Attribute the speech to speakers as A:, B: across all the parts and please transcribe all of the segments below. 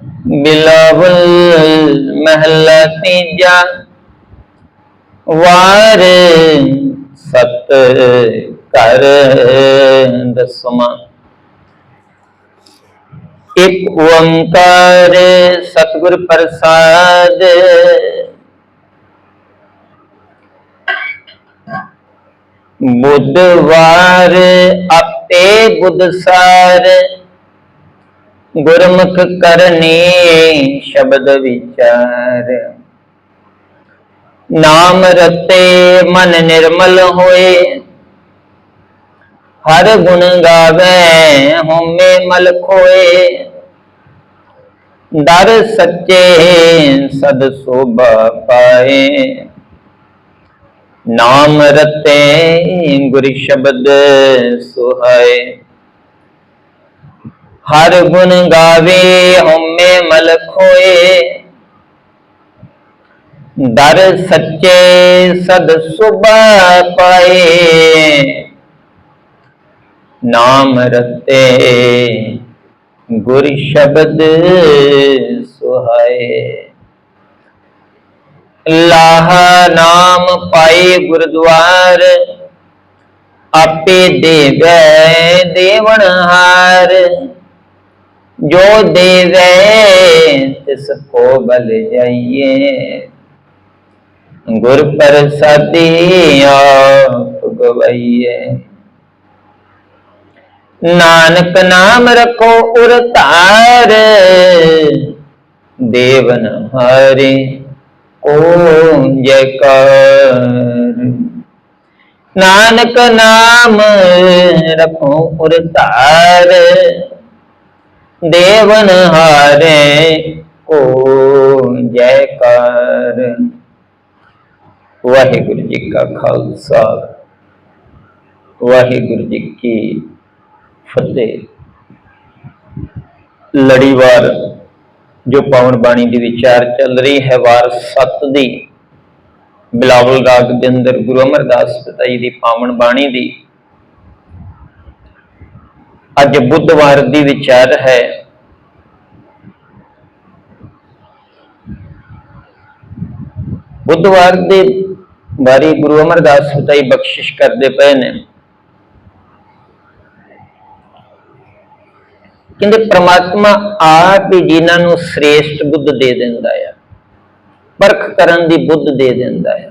A: ਬਿਲਾਵਲ ਮਹਲਾ ਤੀਜਾ ਵਾਰ ਸਤ ਕਰ ਦਸਮਾ ਇੱਕ ਓੰਕਾਰ ਸਤਿਗੁਰ ਪ੍ਰਸਾਦ। ਬੁੱਧਵਾਰ ਆਪੇ ਬੁੱਧਸਾਰ। ਗੁਰਮੁਖ ਕਰਨੀ ਸ਼ਬਦ ਵਿਚਾਰ। ਨਾਮ ਰਤੇ ਮਨ ਨਿਰਮਲ ਹੋਏ। ਹਰ ਗੁਣ ਗਾਵੇ, ਹਉਮੈ ਮਲ ਖੋਏ। ਦਰ ਸੱਚੇ ਸਦ ਸੋਭਾ ਪਾਏ। ਨਾਮ ਰਤੇ ਗੁਰ ਸ਼ਬਦ ਸੁਹਾਏ। ਹਰ ਗੁਣ ਗਾਵੇ, ਹਉਮੈ ਮਲ ਖੋਏ। ਦਰ ਸੱਚੇ ਸਦ ਸੁਭਾ ਪਾਏ। ਨਾਮ ਰਤੇ ਗੁਰ ਸ਼ਬਦ ਸੁਹਾਏ। ਲਾਹ ਨਾਮ ਪਾਏ ਗੁਰਦੁਆਰ, ਆਪੇ ਦੇਵੇ ਦੇਵਨ ਹਾਰ। ਜੋ ਦੇਵੇ ਤਿਸ ਕੋ ਬਲ ਜਾਈਏ। ਗੁਰ ਪ੍ਰਸਾਦੀ ਆਪ ਗਵਾਈਏ ਨਾਨਕ ਨਾਮ ਰਖੋ ਉਰ ਧਾਰ, ਦੇਵਨ ਹਾਰੇ ਓ ਜੈਕਾਰ। ਨਾਨਕ ਨਾਮ ਰਖੋ ਉਰ ਦੇਵਨ ਹਾਰੇ ਓ ਜੈਕਾਰ। ਵਾਹਿਗੁਰੂ ਜੀ ਕਾ ਖਾਲਸਾ, ਵਾਹਿਗੁਰੂ ਜੀ ਕੀ ਫਤਿਹ। ਲੜੀਵਾਰ, ਜੋ ਪਾਵਨ ਬਾਣੀ ਦੀ ਵਿਚਾਰ ਚੱਲ ਰਹੀ ਹੈ, ਵਾਰ 7 ਦੀ, ਬਿਲਾਵਲ ਰਾਗ ਦੇ ਅੰਦਰ ਗੁਰੂ ਅਮਰਦਾਸ ਪਿਤਾ ਜੀ ਦੀ ਪਾਵਨ ਬਾਣੀ ਦੀ ਅੱਜ ਬੁੱਧਵਾਰ ਦੀ ਵਿਚਾਰ ਹੈ। ਬੁੱਧਵਾਰ ਦੇ ਬਾਰੇ ਗੁਰੂ ਅਮਰਦਾਸ ਪਿਤਾ ਬਖਸ਼ਿਸ਼ ਕਰਦੇ ਪਏ ਨੇ। ਕਹਿੰਦੇ, ਪ੍ਰਮਾਤਮਾ ਆਪ ਹੀ ਜਿਨ੍ਹਾਂ ਨੂੰ ਸ੍ਰੇਸ਼ਟ ਬੁੱਧ ਦੇ ਦਿੰਦਾ ਆ, ਪਰਖ ਕਰਨ ਦੀ ਬੁੱਧ ਦੇ ਦਿੰਦਾ ਆ।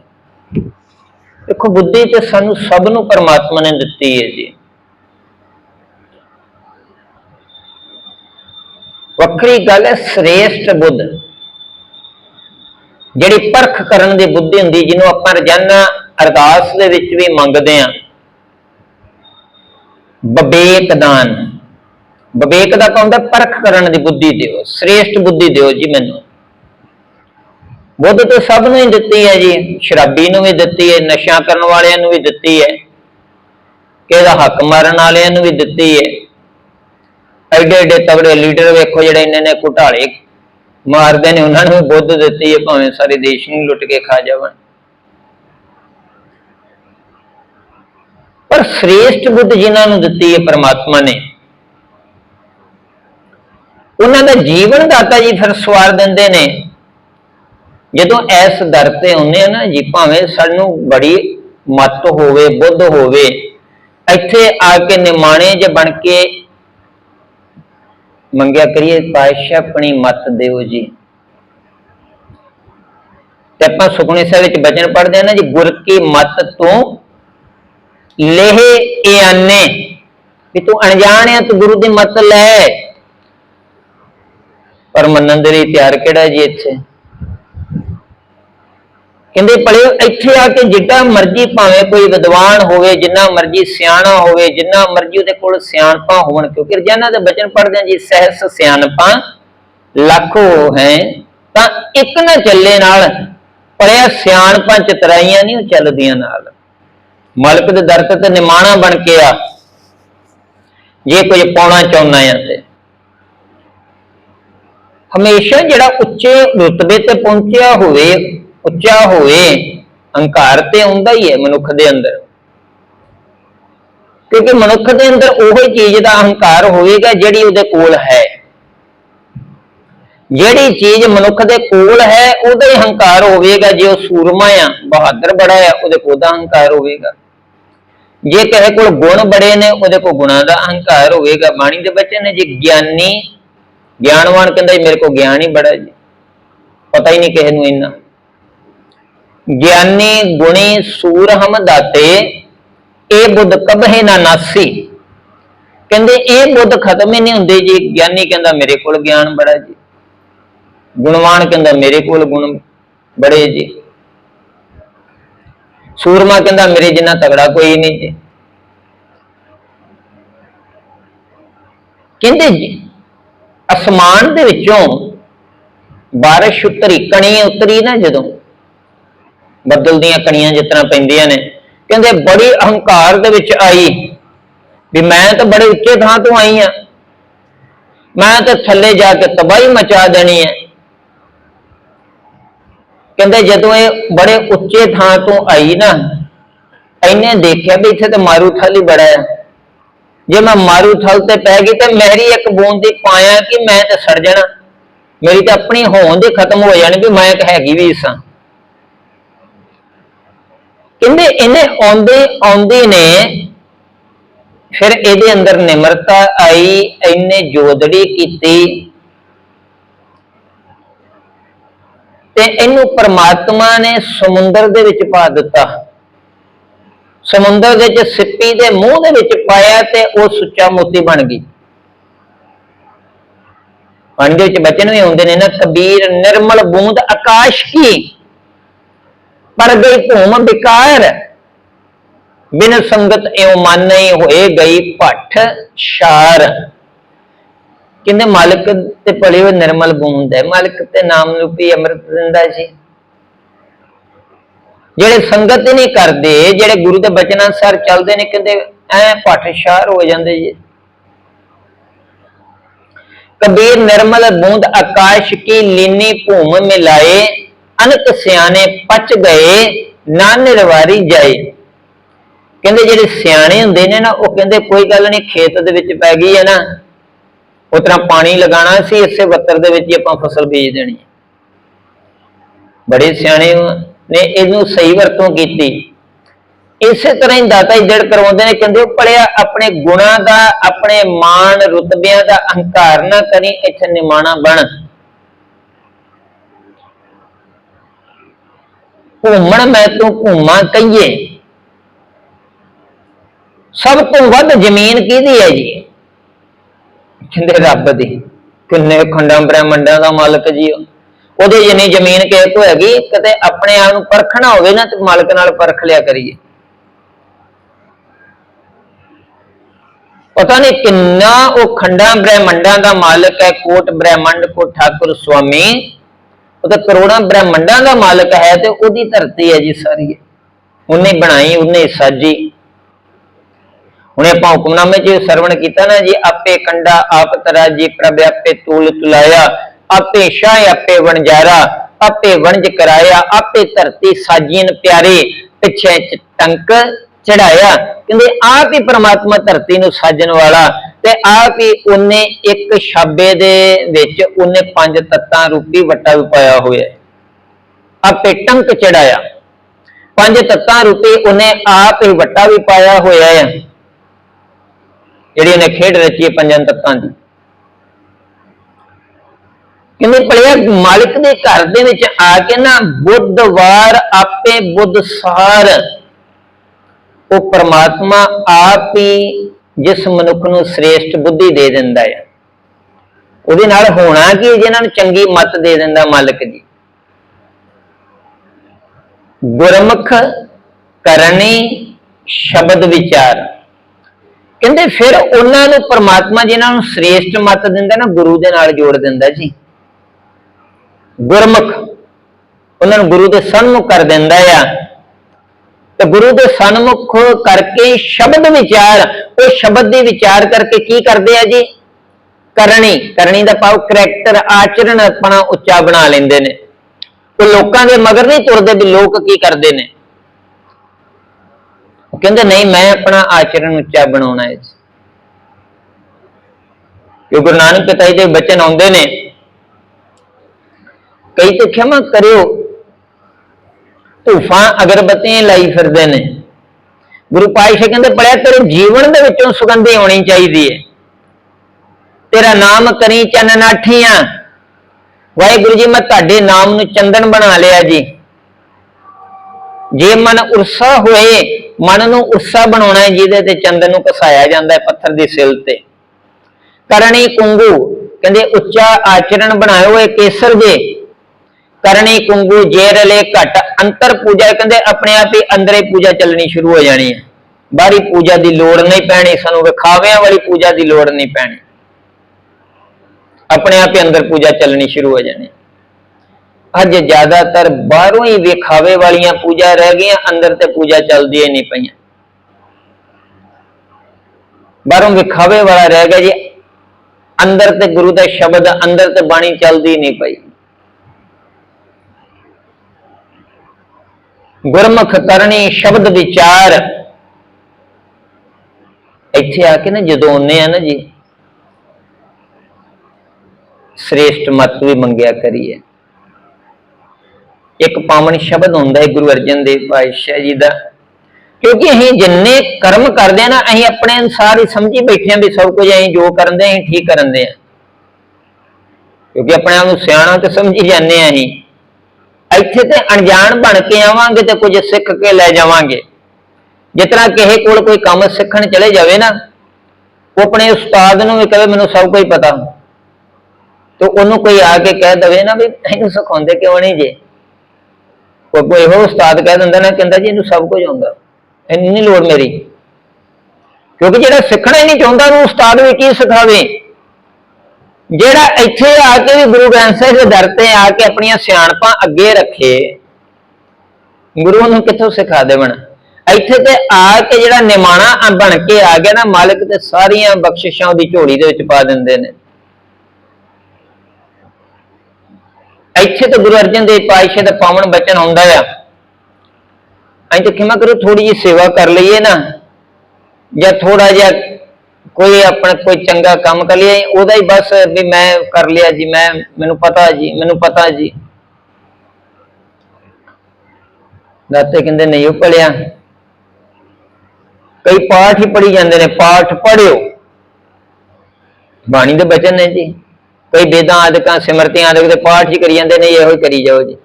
A: ਦੇਖੋ, ਬੁੱਧੀ ਤੇ ਸਾਨੂੰ ਸਭ ਨੂੰ ਪਰਮਾਤਮਾ ਨੇ ਦਿੱਤੀ ਹੈ ਜੀ। ਵੱਖਰੀ ਗੱਲ ਹੈ, ਸ੍ਰੇਸ਼ਟ ਬੁੱਧ। ਜਿਹੜੀ ਪਰਖ ਕਰਨ ਦੀ ਬੁੱਧੀ ਹੁੰਦੀ, ਜਿਹਨੂੰ ਆਪਾਂ ਰੋਜ਼ਾਨਾ ਅਰਦਾਸ ਦੇ ਵਿੱਚ ਵੀ ਮੰਗਦੇ ਆਂ ਵਿਵੇਕ ਦਾਨ ਵਿਵੇਕ ਦਾ ਕਹਿੰਦਾ ਪਰਖ ਕਰਨ ਦੀ ਬੁੱਧੀ ਦਿਓ, ਸ੍ਰੇਸ਼ਟ ਬੁੱਧੀ ਦਿਓ ਜੀ ਮੈਨੂੰ। ਬੁੱਧ ਤਾਂ ਸਭ ਨੂੰ ਹੀ ਦਿੱਤੀ ਹੈ ਜੀ, ਸ਼ਰਾਬੀ ਨੂੰ ਵੀ ਦਿੱਤੀ ਹੈ ਨਸ਼ਾ ਕਰਨ ਵਾਲਿਆਂ ਨੂੰ ਵੀ ਦਿੱਤੀ ਹੈ ਕਿਹਦਾ ਹੱਕ ਮਾਰਨ ਵਾਲਿਆਂ ਨੂੰ ਵੀ ਦਿੱਤੀ ਹੈ। ਐਡੇ ਐਡੇ ਤਗੜੇ ਲੀਡਰ ਵੇਖੋ ਜਿਹੜੇ ਇੰਨੇ ਨੇ ਘੁਟਾਲੇ ਮਾਰਦੇ ਨੇ, ਉਹਨਾਂ ਨੂੰ ਬੁੱਧ ਦਿੱਤੀ ਹੈ ਭਾਵੇਂ ਸਾਰੇ ਦੇਸ਼ ਨੂੰ ਲੁੱਟ ਕੇ ਖਾ ਜਾਵਣ। ਪਰ ਸ੍ਰੇਸ਼ਟ ਬੁੱਧ ਜਿਨ੍ਹਾਂ ਨੂੰ ਦਿੱਤੀ ਹੈ ਪਰਮਾਤਮਾ ਨੇ, ਉਹਨਾਂ ਦਾ ਜੀਵਨ ਦਾਤਾ ਜੀ ਫਿਰ ਸਵਾਰ ਦਿੰਦੇ ਨੇ। ਜਦੋਂ ਇਸ ਦਰ ਤੇ ਆਉਂਦੇ ਆ ਨਾ ਜੀ, ਭਾਵੇਂ ਸਾਨੂੰ ਬੜੀ ਮਤ ਹੋਵੇ, ਬੁੱਧ ਹੋਵੇ, ਇੱਥੇ ਆ ਕੇ ਨਿਮਾਣੇ ਜੇ ਬਣ ਕੇ ਮੰਗਿਆ ਕਰੀਏ ਪਾਤਸ਼ਾਹ ਆਪਣੀ ਮਤ ਦਿਓ ਜੀ। ਤੇ ਆਪਾਂ ਸੁਖਣੇ ਸਾਹਿਬ ਵਿੱਚ ਬਚਨ ਪੜ੍ਹਦੇ ਆ ਨਾ ਜੀ, ਗੁਰ ਕੀ ਮਤ ਤੋਂ ਲੇਹੇ ਇਆਨੇ ਵੀ ਤੂੰ ਅਣਜਾਣ ਆ, ਤੂੰ ਗੁਰੂ ਦੀ ਮਤ ਲੈ। ਪਰ ਮੰਨਣ ਦੇ ਲਈ ਤਿਆਰ ਕਿਹੜਾ ਜੀ ਇੱਥੇ? ਕਹਿੰਦੇ ਭਲਿਓ ਇੱਥੇ ਆ ਕੇ ਜਿੱਡਾ ਮਰਜ਼ੀ ਭਾਵੇਂ ਕੋਈ ਵਿਦਵਾਨ ਹੋਵੇ, ਜਿੰਨਾ ਮਰਜ਼ੀ ਸਿਆਣਾ ਹੋਵੇ, ਜਿੰਨਾ ਮਰਜ਼ੀ ਉਹਦੇ ਕੋਲ ਸਿਆਣਪਾਂ ਹੋਣ, ਕਿਉਂਕਿ ਰਜਾਨਾ ਦੇ ਬਚਨ ਪੜ੍ਹਦੇ ਆ ਜੀ, ਸਹਿਸ ਸਿਆਣਪਾਂ ਲੱਖੋ ਹੈ। ਤਾਂ ਇੱਕ ਨਾ ਚੱਲੇ ਨਾਲ ਪੜਿਆ ਸਿਆਣਪਾਂ ਚਤਰਾਈਆਂ ਨਹੀਂ ਉਹ ਚੱਲਦੀਆਂ ਨਾਲ। ਮਾਲਕ ਦੇ ਦਰ ਤੇ ਨਿਮਾਣਾ ਬਣ ਕੇ ਆ, ਜੇ ਕੁਝ ਪਾਉਣਾ ਚਾਹੁੰਦਾ ਆ ਤੇ। ਹਮੇਸ਼ਾ ਜਿਹੜਾ ਉੱਚੇ ਰੁਤਬੇ ਤੇ ਪਹੁੰਚਿਆ ਹੋਵੇ ਉੱਚਾ ਹੋਵੇ ਹੰਕਾਰ ਤੇ ਆਉਂਦਾ ਹੀ ਹੈ ਮਨੁੱਖ ਦੇ ਅੰਦਰ। ਕਿਉਂਕਿ ਮਨੁੱਖ ਦੇ ਅੰਦਰ ਉਹੀ ਚੀਜ਼ ਦਾ ਹੰਕਾਰ ਹੋਵੇਗਾ ਜਿਹੜੀ ਉਹਦੇ ਕੋਲ ਹੈ। ਜਿਹੜੀ ਚੀਜ਼ ਮਨੁੱਖ ਦੇ ਕੋਲ ਹੈ, ਉਹਦਾ ਹੀ ਹੰਕਾਰ ਹੋਵੇਗਾ। ਜੇ ਉਹ ਸੂਰਮਾ ਆ ਬਹਾਦਰ ਬੜਾ ਆ ਉਹਦੇ ਕੋਲ ਦਾ ਹੰਕਾਰ ਹੋਵੇਗਾ। ਜੇ ਕਿਸੇ ਕੋਲ ਗੁਣ ਬੜੇ ਨੇ, ਉਹਦੇ ਕੋਲ ਗੁਣਾਂ ਦਾ ਅਹੰਕਾਰ ਹੋਵੇਗਾ। ਬਾਣੀ ਦੇ ਬੱਚੇ ਨੇ ਜੇ, ਗਿਆਨੀ, ਗਿਆਨਵਾਨ ਕਹਿੰਦਾ ਜੀ, ਮੇਰੇ ਕੋਲ ਗਿਆਨ ਹੀ ਬੜਾ ਜੀ। ਪਤਾ ਹੀ ਨਹੀਂ ਕਿਸੇ ਨੂੰ ਇੰਨਾ। ਗਿਆਨੀ ਗੁਣੀ ਸੂਰ ਹਮ ਦਾਤੇ, ਇਹ ਬੁੱਧ ਕਬਹਿ ਨਾ ਨਾਸੀ। ਕਹਿੰਦੇ, ਇਹ ਬੁੱਧ ਖਤਮ ਹੀ ਨਹੀਂ ਹੁੰਦੇ ਜੀ। ਗਿਆਨੀ ਕਹਿੰਦਾ, ਮੇਰੇ ਕੋਲ ਗਿਆਨ ਬੜਾ ਜੀ। ਗੁਣਵਾਨ ਕਹਿੰਦਾ, ਮੇਰੇ ਕੋਲ ਗੁਣ ਬੜੇ ਜੀ। ਸੂਰਮਾ ਕਹਿੰਦਾ, ਮੇਰੇ ਜਿੰਨਾ ਤਗੜਾ ਕੋਈ ਨਹੀਂ ਜੀ। ਕਹਿੰਦੇ ਜੀ, ਅਸਮਾਨ ਦੇ ਵਿੱਚੋਂ ਬਾਰਿਸ਼ ਉਤਰੀ, ਕਣੀ ਉਤਰੀ ਨਾ ਜਦੋਂ। ਬੱਦਲ ਦੀਆਂ ਕਣੀਆਂ ਜਿਸ ਪੈਂਦੀਆਂ ਨੇ, ਕਹਿੰਦੇ ਬੜੀ ਅਹੰਕਾਰ ਦੇ ਵਿੱਚ ਆਈ ਵੀ ਮੈਂ ਤਾਂ ਬੜੇ ਉੱਚੇ ਥਾਂ ਤੋਂ ਆਈ ਆ ਮੈਂ ਤਾਂ ਥੱਲੇ ਜਾ ਕੇ ਤਬਾਹੀ ਮਚਾ ਦੇਣੀ ਹੈ। ਕਹਿੰਦੇ ਜਦੋਂ ਇਹ ਬੜੇ ਉੱਚੇ ਥਾਂ ਤੋਂ ਆਈ ਨਾ ਇਹਨੇ ਦੇਖਿਆ ਵੀ ਇੱਥੇ ਤਾਂ ਮਾਰੂਥਲ ਹੀ ਬੜਾ ਹੈ। ਜੇ ਮੈਂ ਮਾਰੂਥਲ ਤੇ ਪੈ ਗਈ ਤੇ ਮੇਰੀ ਇੱਕ ਬੂੰਦ ਦੀ ਪਾਇਆ ਕਿ ਮੈਂ ਤੇ ਸੜ ਜਾਣਾ। ਮੇਰੀ ਤਾਂ ਆਪਣੀ ਹੋਂਦ ਹੀ ਖਤਮ ਹੋ ਜਾਣੀ ਵੀ ਮੈਂ ਇੱਕ ਹੈਗੀ ਵੀ ਸਾਂ। ਕਹਿੰਦੇ ਇਹਨੇ ਆਉਂਦੇ ਆਉਂਦੇ ਨੇ, ਫਿਰ ਇਹਦੇ ਅੰਦਰ ਨਿਮਰਤਾ ਆਈ, ਇਹਨੇ ਜੋਦੜੀ ਕੀਤੀ। ਤੇ ਇਹਨੂੰ ਪ੍ਰਮਾਤਮਾ ਨੇ ਸਮੁੰਦਰ ਦੇ ਵਿੱਚ ਪਾ ਦਿੱਤਾ। ਸਮੁੰਦਰ ਦੇ ਵਿੱਚ ਸਿੱਪੀ ਦੇ ਮੂੰਹ ਦੇ ਵਿੱਚ ਪਾਇਆ ਤੇ ਉਹ ਸੁੱਚਾ ਮੋਤੀ ਬਣ ਗਈ। ਪਾਣੀ ਦੇ ਵਿੱਚ ਬਚਨ ਵੀ ਹੁੰਦੇ ਨੇ ਨਾ ਕਬੀਰ ਨਿਰਮਲ ਬੂੰਦ, ਆਕਾਸ਼ ਕੀ? ਪਰ ਗਈ ਭੂਮ ਵਿਕਾਰ ਬਿਨ ਸੰਗਤ ਇਉ ਮਨ ਹੋਏ, ਗਈ ਭੱਠ ਸ਼ਾਰ ਕਹਿੰਦੇ, ਮਾਲਕ ਤੇ ਭਲੇ ਹੋਏ ਨਿਰਮਲ ਬੂੰਦ ਹੈ। ਮਾਲਕ ਤੇ ਨਾਮ ਰੂਪੀ ਅੰਮ੍ਰਿਤ ਦਿੰਦਾ ਜੀ। ਜਿਹੜੇ ਸੰਗਤ ਹੀ ਨਹੀਂ ਕਰਦੇ, ਜਿਹੜੇ ਗੁਰੂ ਦੇ ਬਚਨਾਂ ਸਰ ਚੱਲਦੇ ਨੇ, ਕਹਿੰਦੇ, ਐ ਭੱਠ ਸ਼ਾਰ ਹੋ ਜਾਂਦੇ ਜੀ। ਕਬੀਰ ਨਿਰਮਲ ਬੂੰਦ ਆਕਾਸ਼ ਕੀ ਲੀਨੀ ਭੂਮ ਮਿਲਾਏ। ਅਨਕ ਸਿਆਣੇ ਪਚ ਗਏ, ਨਾ ਨਿਰਵਾਰੀ ਜਾਏ। ਕਹਿੰਦੇ ਜਿਹੜੇ ਸਿਆਣੇ ਹੁੰਦੇ ਨੇ ਨਾ, ਉਹ ਕਹਿੰਦੇ ਕੋਈ ਗੱਲ ਨਹੀਂ, ਖੇਤ ਦੇ ਵਿੱਚ ਪੈ ਗਈ ਹੈ ਨਾ ਉਸ ਤਰ੍ਹਾਂ ਪਾਣੀ ਲਗਾਉਣਾ ਸੀ, ਇਸੇ ਬੱਤਰ ਦੇ ਵਿੱਚ ਹੀ ਆਪਾਂ ਫਸਲ ਬੀਜ ਦੇਣੀ ਹੈ। ਬੜੇ ਸਿਆਣੇ ਨੇ ਇਹਨੂੰ ਸਹੀ ਵਰਤੋਂ ਕੀਤੀ। ਇਸੇ ਤਰ੍ਹਾਂ ਹੀ ਦਾਤਾ ਇੱਜੜ ਕਰਵਾਉਂਦੇ ਨੇ, ਕਹਿੰਦੇ ਉਹ ਪੜਿਆ ਆਪਣੇ ਗੁਣਾਂ ਦਾ, ਆਪਣੇ ਮਾਣ ਰੁਤਬਿਆਂ ਦਾ ਅਹੰਕਾਰ ਨਾ ਕਰੀ, ਇੱਥੇ ਨਿਮਾਣਾ ਬਣ। ਘੁੰਮਣ ਮੈਂ ਤੂੰ ਘੁੰਮਾਂ ਕਹੀਏ। ਸਭ ਤੋਂ ਵੱਧ ਜ਼ਮੀਨ ਕਿਹਦੀ ਹੈ ਜੀ? ਕਹਿੰਦੇ ਰੱਬ ਦੀ। ਕਿੰਨੇ ਖੰਡਾਂ ਬ੍ਰਹਮੰਡਾਂ ਦਾ ਮਾਲਕ ਜੀ ਉਹਦੇ ਜਿੰਨੀ ਜ਼ਮੀਨ ਕਿਸੇ ਕੋ ਹੈਗੀ ਕਿਤੇ ਆਪਣੇ ਆਪ ਨੂੰ ਪਰਖਣਾ ਹੋਵੇ ਨਾ, ਤੇ ਮਾਲਕ ਨਾਲ ਪਰਖ ਲਿਆ ਕਰੀਏ। ਪਤਾ ਨਹੀਂ ਕਿੰਨਾ ਉਹ ਖੰਡਾਂ ਬ੍ਰਹਮੰਡਾਂ ਦਾ ਮਾਲਕ ਹੈ, ਕੋਟ ਬ੍ਰਹਮੰਡ ਕੋ ਠਾਕੁਰ ਸੁਆਮੀ। ਉਹ ਤਾਂ ਕਰੋੜਾਂ ਬ੍ਰਹਮੰਡਾਂ ਦਾ ਮਾਲਕ ਹੈ ਤੇ ਉਹਦੀ ਧਰਤੀ ਹੈ ਜੀ ਸਾਰੀ। ਉਹਨੇ ਬਣਾਈ, ਉਹਨੇ ਸਾਜੀ। ਹੁਣੇ ਆਪਾਂ ਹੁਕਮਨਾਮੇ 'ਚ ਸਰਵਣ ਕੀਤਾ ਨਾ ਜੀ, ਆਪੇ ਕੰਡਾ ਆਪ ਤਰਾਜੀ, ਪ੍ਰਭ ਆਪੇ ਤੂਲ ਤੁਲਾਇਆ, ਆਪੇ ਸ਼ਾਹ ਆਪੇ ਵਣਜਾਰਾ, ਆਪੇ ਵਣਜ ਕਰਾਇਆ, ਆਪੇ ਧਰਤੀ ਸਾਜੀਨ ਪਿਆਰੇ, ਪਿੱਛੇ ਟੰਕ ਚੜਾਇਆ। ਕਹਿੰਦੇ ਆਪ ਹੀ ਪ੍ਰਮਾਤਮਾ ਧਰਤੀ ਨੂੰ ਸਾਜਣ ਵਾਲਾ ਤੇ ਆਪ ਹੀ ਉਹਨੇ ਇੱਕ ਛਾਬੇ ਦੇ ਵਿੱਚ ਉਹਨੇ ਪੰਜ ਤੱਤਾਂ ਰੂਪੀ ਵੱਟਾ ਵੀ ਪਾਇਆ ਹੋਇਆ। ਆਪੇ ਟੰਕ ਚੜਾਇਆ। ਪੰਜ ਤੱਤਾਂ ਰੂਪੀ ਉਹਨੇ ਆਪ ਹੀ ਵੱਟਾ ਵੀ ਪਾਇਆ ਹੋਇਆ ਹੈ ਜਿਹੜੀ ਉਹਨੇ ਖੇਡ ਰਚੀ ਹੈ ਪੰਜਾਂ ਤੱਤਾਂ ਦੀ। ਕਹਿੰਦੇ ਭਲਿਆ ਮਾਲਿਕ ਦੇ ਘਰ ਦੇ ਵਿੱਚ ਆ ਕੇ ਨਾ ਬੁੱਧਵਾਰ ਆਪੇ ਬੁੱਧ ਸਾਰ ਉਹ ਪਰਮਾਤਮਾ ਆਪ ਹੀ ਜਿਸ ਮਨੁੱਖ ਨੂੰ ਸ੍ਰੇਸ਼ਟ ਬੁੱਧੀ ਦੇ ਦਿੰਦਾ ਹੈ। ਉਹਦੇ ਨਾਲ ਹੋਣਾ ਕੀ ਜਿਹਨਾਂ ਨੂੰ ਚੰਗੀ ਮਤ ਦੇ ਦਿੰਦਾ ਮਾਲਕ ਜੀ। ਗੁਰਮੁਖ ਕਰਨੀ ਸ਼ਬਦ ਵਿਚਾਰ। ਕਹਿੰਦੇ ਫਿਰ ਉਹਨਾਂ ਨੂੰ ਪ੍ਰਮਾਤਮਾ ਜਿਹਨਾਂ ਨੂੰ ਸ੍ਰੇਸ਼ਟ ਮਤ ਦਿੰਦਾ ਨਾ ਗੁਰੂ ਦੇ ਨਾਲ ਜੋੜ ਦਿੰਦਾ ਜੀ। ਗੁਰਮੁਖ ਉਹਨਾਂ ਨੂੰ ਗੁਰੂ ਦੇ ਸਨਮੁਖ ਕਰ ਦਿੰਦਾ ਆ। ਤੇ ਗੁਰੂ ਦੇ ਸਨਮੁਖ ਕਰਕੇ ਸ਼ਬਦ ਵਿਚਾਰ, ਉਹ ਸ਼ਬਦ ਦੇ ਵਿਚਾਰ ਕਰਕੇ ਕੀ ਕਰਦੇ ਆ ਜੀ? ਕਰਨੀ ਕਰਨੀ ਦਾ ਭਾਵ ਕਰੈਕਟਰ ਆਚਰਣ ਆਪਣਾ ਉੱਚਾ ਬਣਾ ਲੈਂਦੇ ਨੇ। ਉਹ ਲੋਕਾਂ ਦੇ ਮਗਰ ਨਹੀਂ ਤੁਰਦੇ ਵੀ ਲੋਕ ਕੀ ਕਰਦੇ ਨੇ। ਉਹ ਕਹਿੰਦੇ, ਨਹੀਂ, ਮੈਂ ਆਪਣਾ ਆਚਰਣ ਉੱਚਾ ਬਣਾਉਣਾ ਹੈ ਕਿ ਗੁਰੂ ਨਾਨਕ ਪਿਤਾ ਜੀ ਦੇ ਬਚਨ ਆਉਂਦੇ ਨੇ। ਕਈ ਤੇ ਖਿਮਾ ਕਰਿਓ ਧੂਫਾਂ ਅਗਰਬੱਤੀਆਂ ਲਾਈ ਫਿਰਦੇ ਨੇ। ਗੁਰੂ ਪਾਤਸ਼ਾਹ ਕਹਿੰਦੇ ਪੜਿਆ ਤੇਰੇ ਜੀਵਨ ਦੇ ਵਿੱਚੋਂ ਸੁਗੰਧੀ ਆਉਣੀ ਚਾਹੀਦੀ ਹੈ ਤੇਰਾ ਨਾਮ ਕਰੀ ਚੰਨ ਵਾਹਿਗੁਰੂ ਜੀ, ਮੈਂ ਤੁਹਾਡੇ ਨਾਮ ਨੂੰ ਚੰਦਨ ਬਣਾ ਲਿਆ ਜੀ। ਜੇ ਮਨ ਉਰਸਾ ਹੋਏ, ਮਨ ਨੂੰ ਉਰਸਾ ਬਣਾਉਣਾ ਹੈ, ਜਿਹਦੇ ਤੇ ਚੰਦਨ ਨੂੰ ਕਸਾਇਆ ਜਾਂਦਾ ਹੈ ਪੱਥਰ ਦੀ ਸਿਲ ਤੇ। ਕਰਨੀ ਕੁੰਗੂ, ਕਹਿੰਦੇ ਉੱਚਾ ਆਚਰਣ ਬਣਾਇਓ ਇਹ ਕੇਸਰ ਜੇ ਕਰਨੀ ਕੁੰਗੂ ਜੇਰਲੇ ਘਟ ਅੰਤਰ ਪੂਜਾ ਕਹਿੰਦੇ ਆਪਣੇ ਆਪ ਹੀ ਅੰਦਰੇ ਪੂਜਾ ਚੱਲਣੀ ਸ਼ੁਰੂ ਹੋ ਜਾਣੀ ਹੈ। ਬਾਹਰੀ ਪੂਜਾ ਦੀ ਲੋੜ ਨਹੀਂ ਪੈਣੀ, ਸਾਨੂੰ ਵਿਖਾਵਿਆਂ ਵਾਲੀ ਪੂਜਾ ਦੀ ਲੋੜ ਨਹੀਂ ਪੈਣੀ। ਆਪਣੇ ਆਪ ਹੀ ਅੰਦਰ ਪੂਜਾ ਚੱਲਣੀ ਸ਼ੁਰੂ ਹੋ ਜਾਣੀ। ਅੱਜ ਜ਼ਿਆਦਾਤਰ ਬਾਹਰੋਂ ਹੀ ਵਿਖਾਵੇ ਵਾਲੀਆਂ ਪੂਜਾ ਰਹਿ ਗਈਆਂ, ਅੰਦਰ ਤੇ ਪੂਜਾ ਚੱਲਦੀ ਹੀ ਨਹੀਂ ਪਈਆਂ। ਬਾਹਰੋਂ ਵਿਖਾਵੇ ਵਾਲਾ ਰਹਿ ਗਿਆ ਜੀ, ਅੰਦਰ ਤੇ ਗੁਰੂ ਦਾ ਸ਼ਬਦ ਅੰਦਰ ਤੇ ਬਾਣੀ ਚੱਲਦੀ ਨਹੀਂ ਪਈ। ਗੁਰਮੁਖ ਕਰਨੀ ਸ਼ਬਦ ਵਿਚਾਰ। ਇੱਥੇ ਆ ਕੇ ਨਾ ਜਦੋਂ ਆਉਂਦੇ ਆ ਨਾ ਜੀ, ਸ੍ਰੇਸ਼ਟ ਮਤ ਵੀ ਮੰਗਿਆ ਕਰੀਏ। ਇੱਕ ਪਾਵਨ ਸ਼ਬਦ ਹੁੰਦਾ ਹੈ ਗੁਰੂ ਅਰਜਨ ਦੇਵ ਪਾਤਸ਼ਾਹ ਜੀ ਦਾ। ਕਿਉਂਕਿ ਅਸੀਂ ਜਿੰਨੇ ਕਰਮ ਕਰਦੇ ਆ ਨਾ, ਅਸੀਂ ਆਪਣੇ ਅਨਸਾਰ ਹੀ ਸਮਝੀ ਬੈਠੇ ਆ ਵੀ ਸਭ ਕੁਝ ਅਸੀਂ ਜੋ ਕਰਨ ਦੇ ਅਸੀਂ ਠੀਕ ਕਰਨ ਦੇ ਕਿਉਂਕਿ ਆਪਣੇ ਆਪ ਨੂੰ ਸਿਆਣਾ ਤੇ ਸਮਝੀ ਜਾਂਦੇ ਆ ਅਸੀਂ। ਇੱਥੇ ਤੇ ਅਣਜਾਣ ਬਣ ਕੇ ਆਵਾਂਗੇ ਤੇ ਕੁਝ ਸਿੱਖ ਕੇ ਲੈ ਜਾਵਾਂਗੇ। ਜਿਸ ਕਿਸੇ ਕੋਲ ਕੋਈ ਕੰਮ ਸਿੱਖਣ ਚਲੇ ਜਾਵੇ ਨਾ, ਉਹ ਆਪਣੇ ਉਸਤਾਦ ਨੂੰ ਵੀ ਕਹੇ, ਮੈਨੂੰ ਸਭ ਕੁਝ ਪਤਾ ਤੇ ਉਹਨੂੰ ਕੋਈ ਆ ਕੇ ਕਹਿ ਦਵੇ ਨਾ ਵੀ, ਇਹਨੂੰ ਸਿਖਾਉਂਦੇ ਕਿਉਂ ਨਹੀਂ ਜੇ? ਕੋਈ ਕੋਈ ਇਹੋ ਉਸਤਾਦ ਕਹਿ ਦਿੰਦਾ ਨਾ, ਕਹਿੰਦਾ ਜੀ, ਇਹਨੂੰ ਸਭ ਕੁਝ ਆਉਂਦਾ। ਇਹਨੂੰ ਨਹੀਂ ਲੋੜ ਮੇਰੀ। ਕਿਉਂਕਿ ਜਿਹੜਾ ਸਿੱਖਣਾ ਹੀ ਨਹੀਂ ਚਾਹੁੰਦਾ, ਉਹਨੂੰ ਉਸਤਾਦ ਵੀ ਕੀ ਸਿਖਾਵੇ? ਜਿਹੜਾ ਇੱਥੇ ਆ ਕੇ ਵੀ ਗੁਰੂ ਗ੍ਰੰਥ ਸਾਹਿਬ ਦੇ ਦਰ ਤੇ ਆ ਕੇ ਆਪਣੀਆਂ ਸਿਆਣਪਾਂ ਅੱਗੇ ਰੱਖੇ, ਗੁਰੂ ਨੂੰ ਕਿੱਥੋਂ ਸਿਖਾ ਦੇਵਣ? ਇੱਥੇ ਤੇ ਆ ਕੇ ਜਿਹੜਾ ਨਿਮਾਣਾ ਬਣ ਕੇ ਆ ਗਿਆ ਨਾ, ਮਾਲਕ ਤੇ ਸਾਰੀਆਂ ਬਖਸ਼ਿਸ਼ਾਂ ਉਹਦੀ ਝੋਲੀ ਦੇ ਵਿੱਚ ਪਾ ਦਿੰਦੇ ਨੇ। ਇੱਥੇ ਤੇ ਗੁਰੂ ਅਰਜਨ ਦੇਵ ਪਾਤਸ਼ਾਹ ਦਾ ਪਾਵਨ ਬਚਨ ਆਉਂਦਾ ਆ। ਅਸੀਂ ਤਾਂ ਕਿਮਾ ਕਰੋ ਥੋੜੀ ਜਿਹੀ ਸੇਵਾ ਕਰ ਲਈਏ ਨਾ, ਜਾਂ ਥੋੜਾ ਜਿਹਾ ਕੋਈ ਆਪਣਾ ਕੋਈ ਚੰਗਾ ਕੰਮ ਕਰ ਲਿਆ, ਉਹਦਾ ਹੀ ਬਸ ਵੀ ਮੈਂ ਕਰ ਲਿਆ ਜੀ, ਮੈਂ, ਮੈਨੂੰ ਪਤਾ ਜੀ, ਮੈਨੂੰ ਪਤਾ ਜੀ। ਦਾਤੇ ਕਹਿੰਦੇ, ਨਹੀਂ ਉਹ ਪੜਿਆ ਕਈ ਪਾਠ ਹੀ ਪੜੀ ਜਾਂਦੇ ਨੇ, ਪਾਠ ਪੜਿਓ ਬਾਣੀ ਦੇ ਬਚਨ ਨੇ ਜੀ। ਕਈ ਵੇਦਾਂ, ਆਦਿਕਾਂ, ਸਿਮਰਤੀਆਂ, ਆਦਿਕ ਦੇ ਪਾਠ ਹੀ ਕਰੀ ਜਾਂਦੇ ਨੇ, ਇਹੋ ਹੀ ਕਰੀ ਜਾਓ ਜੀ।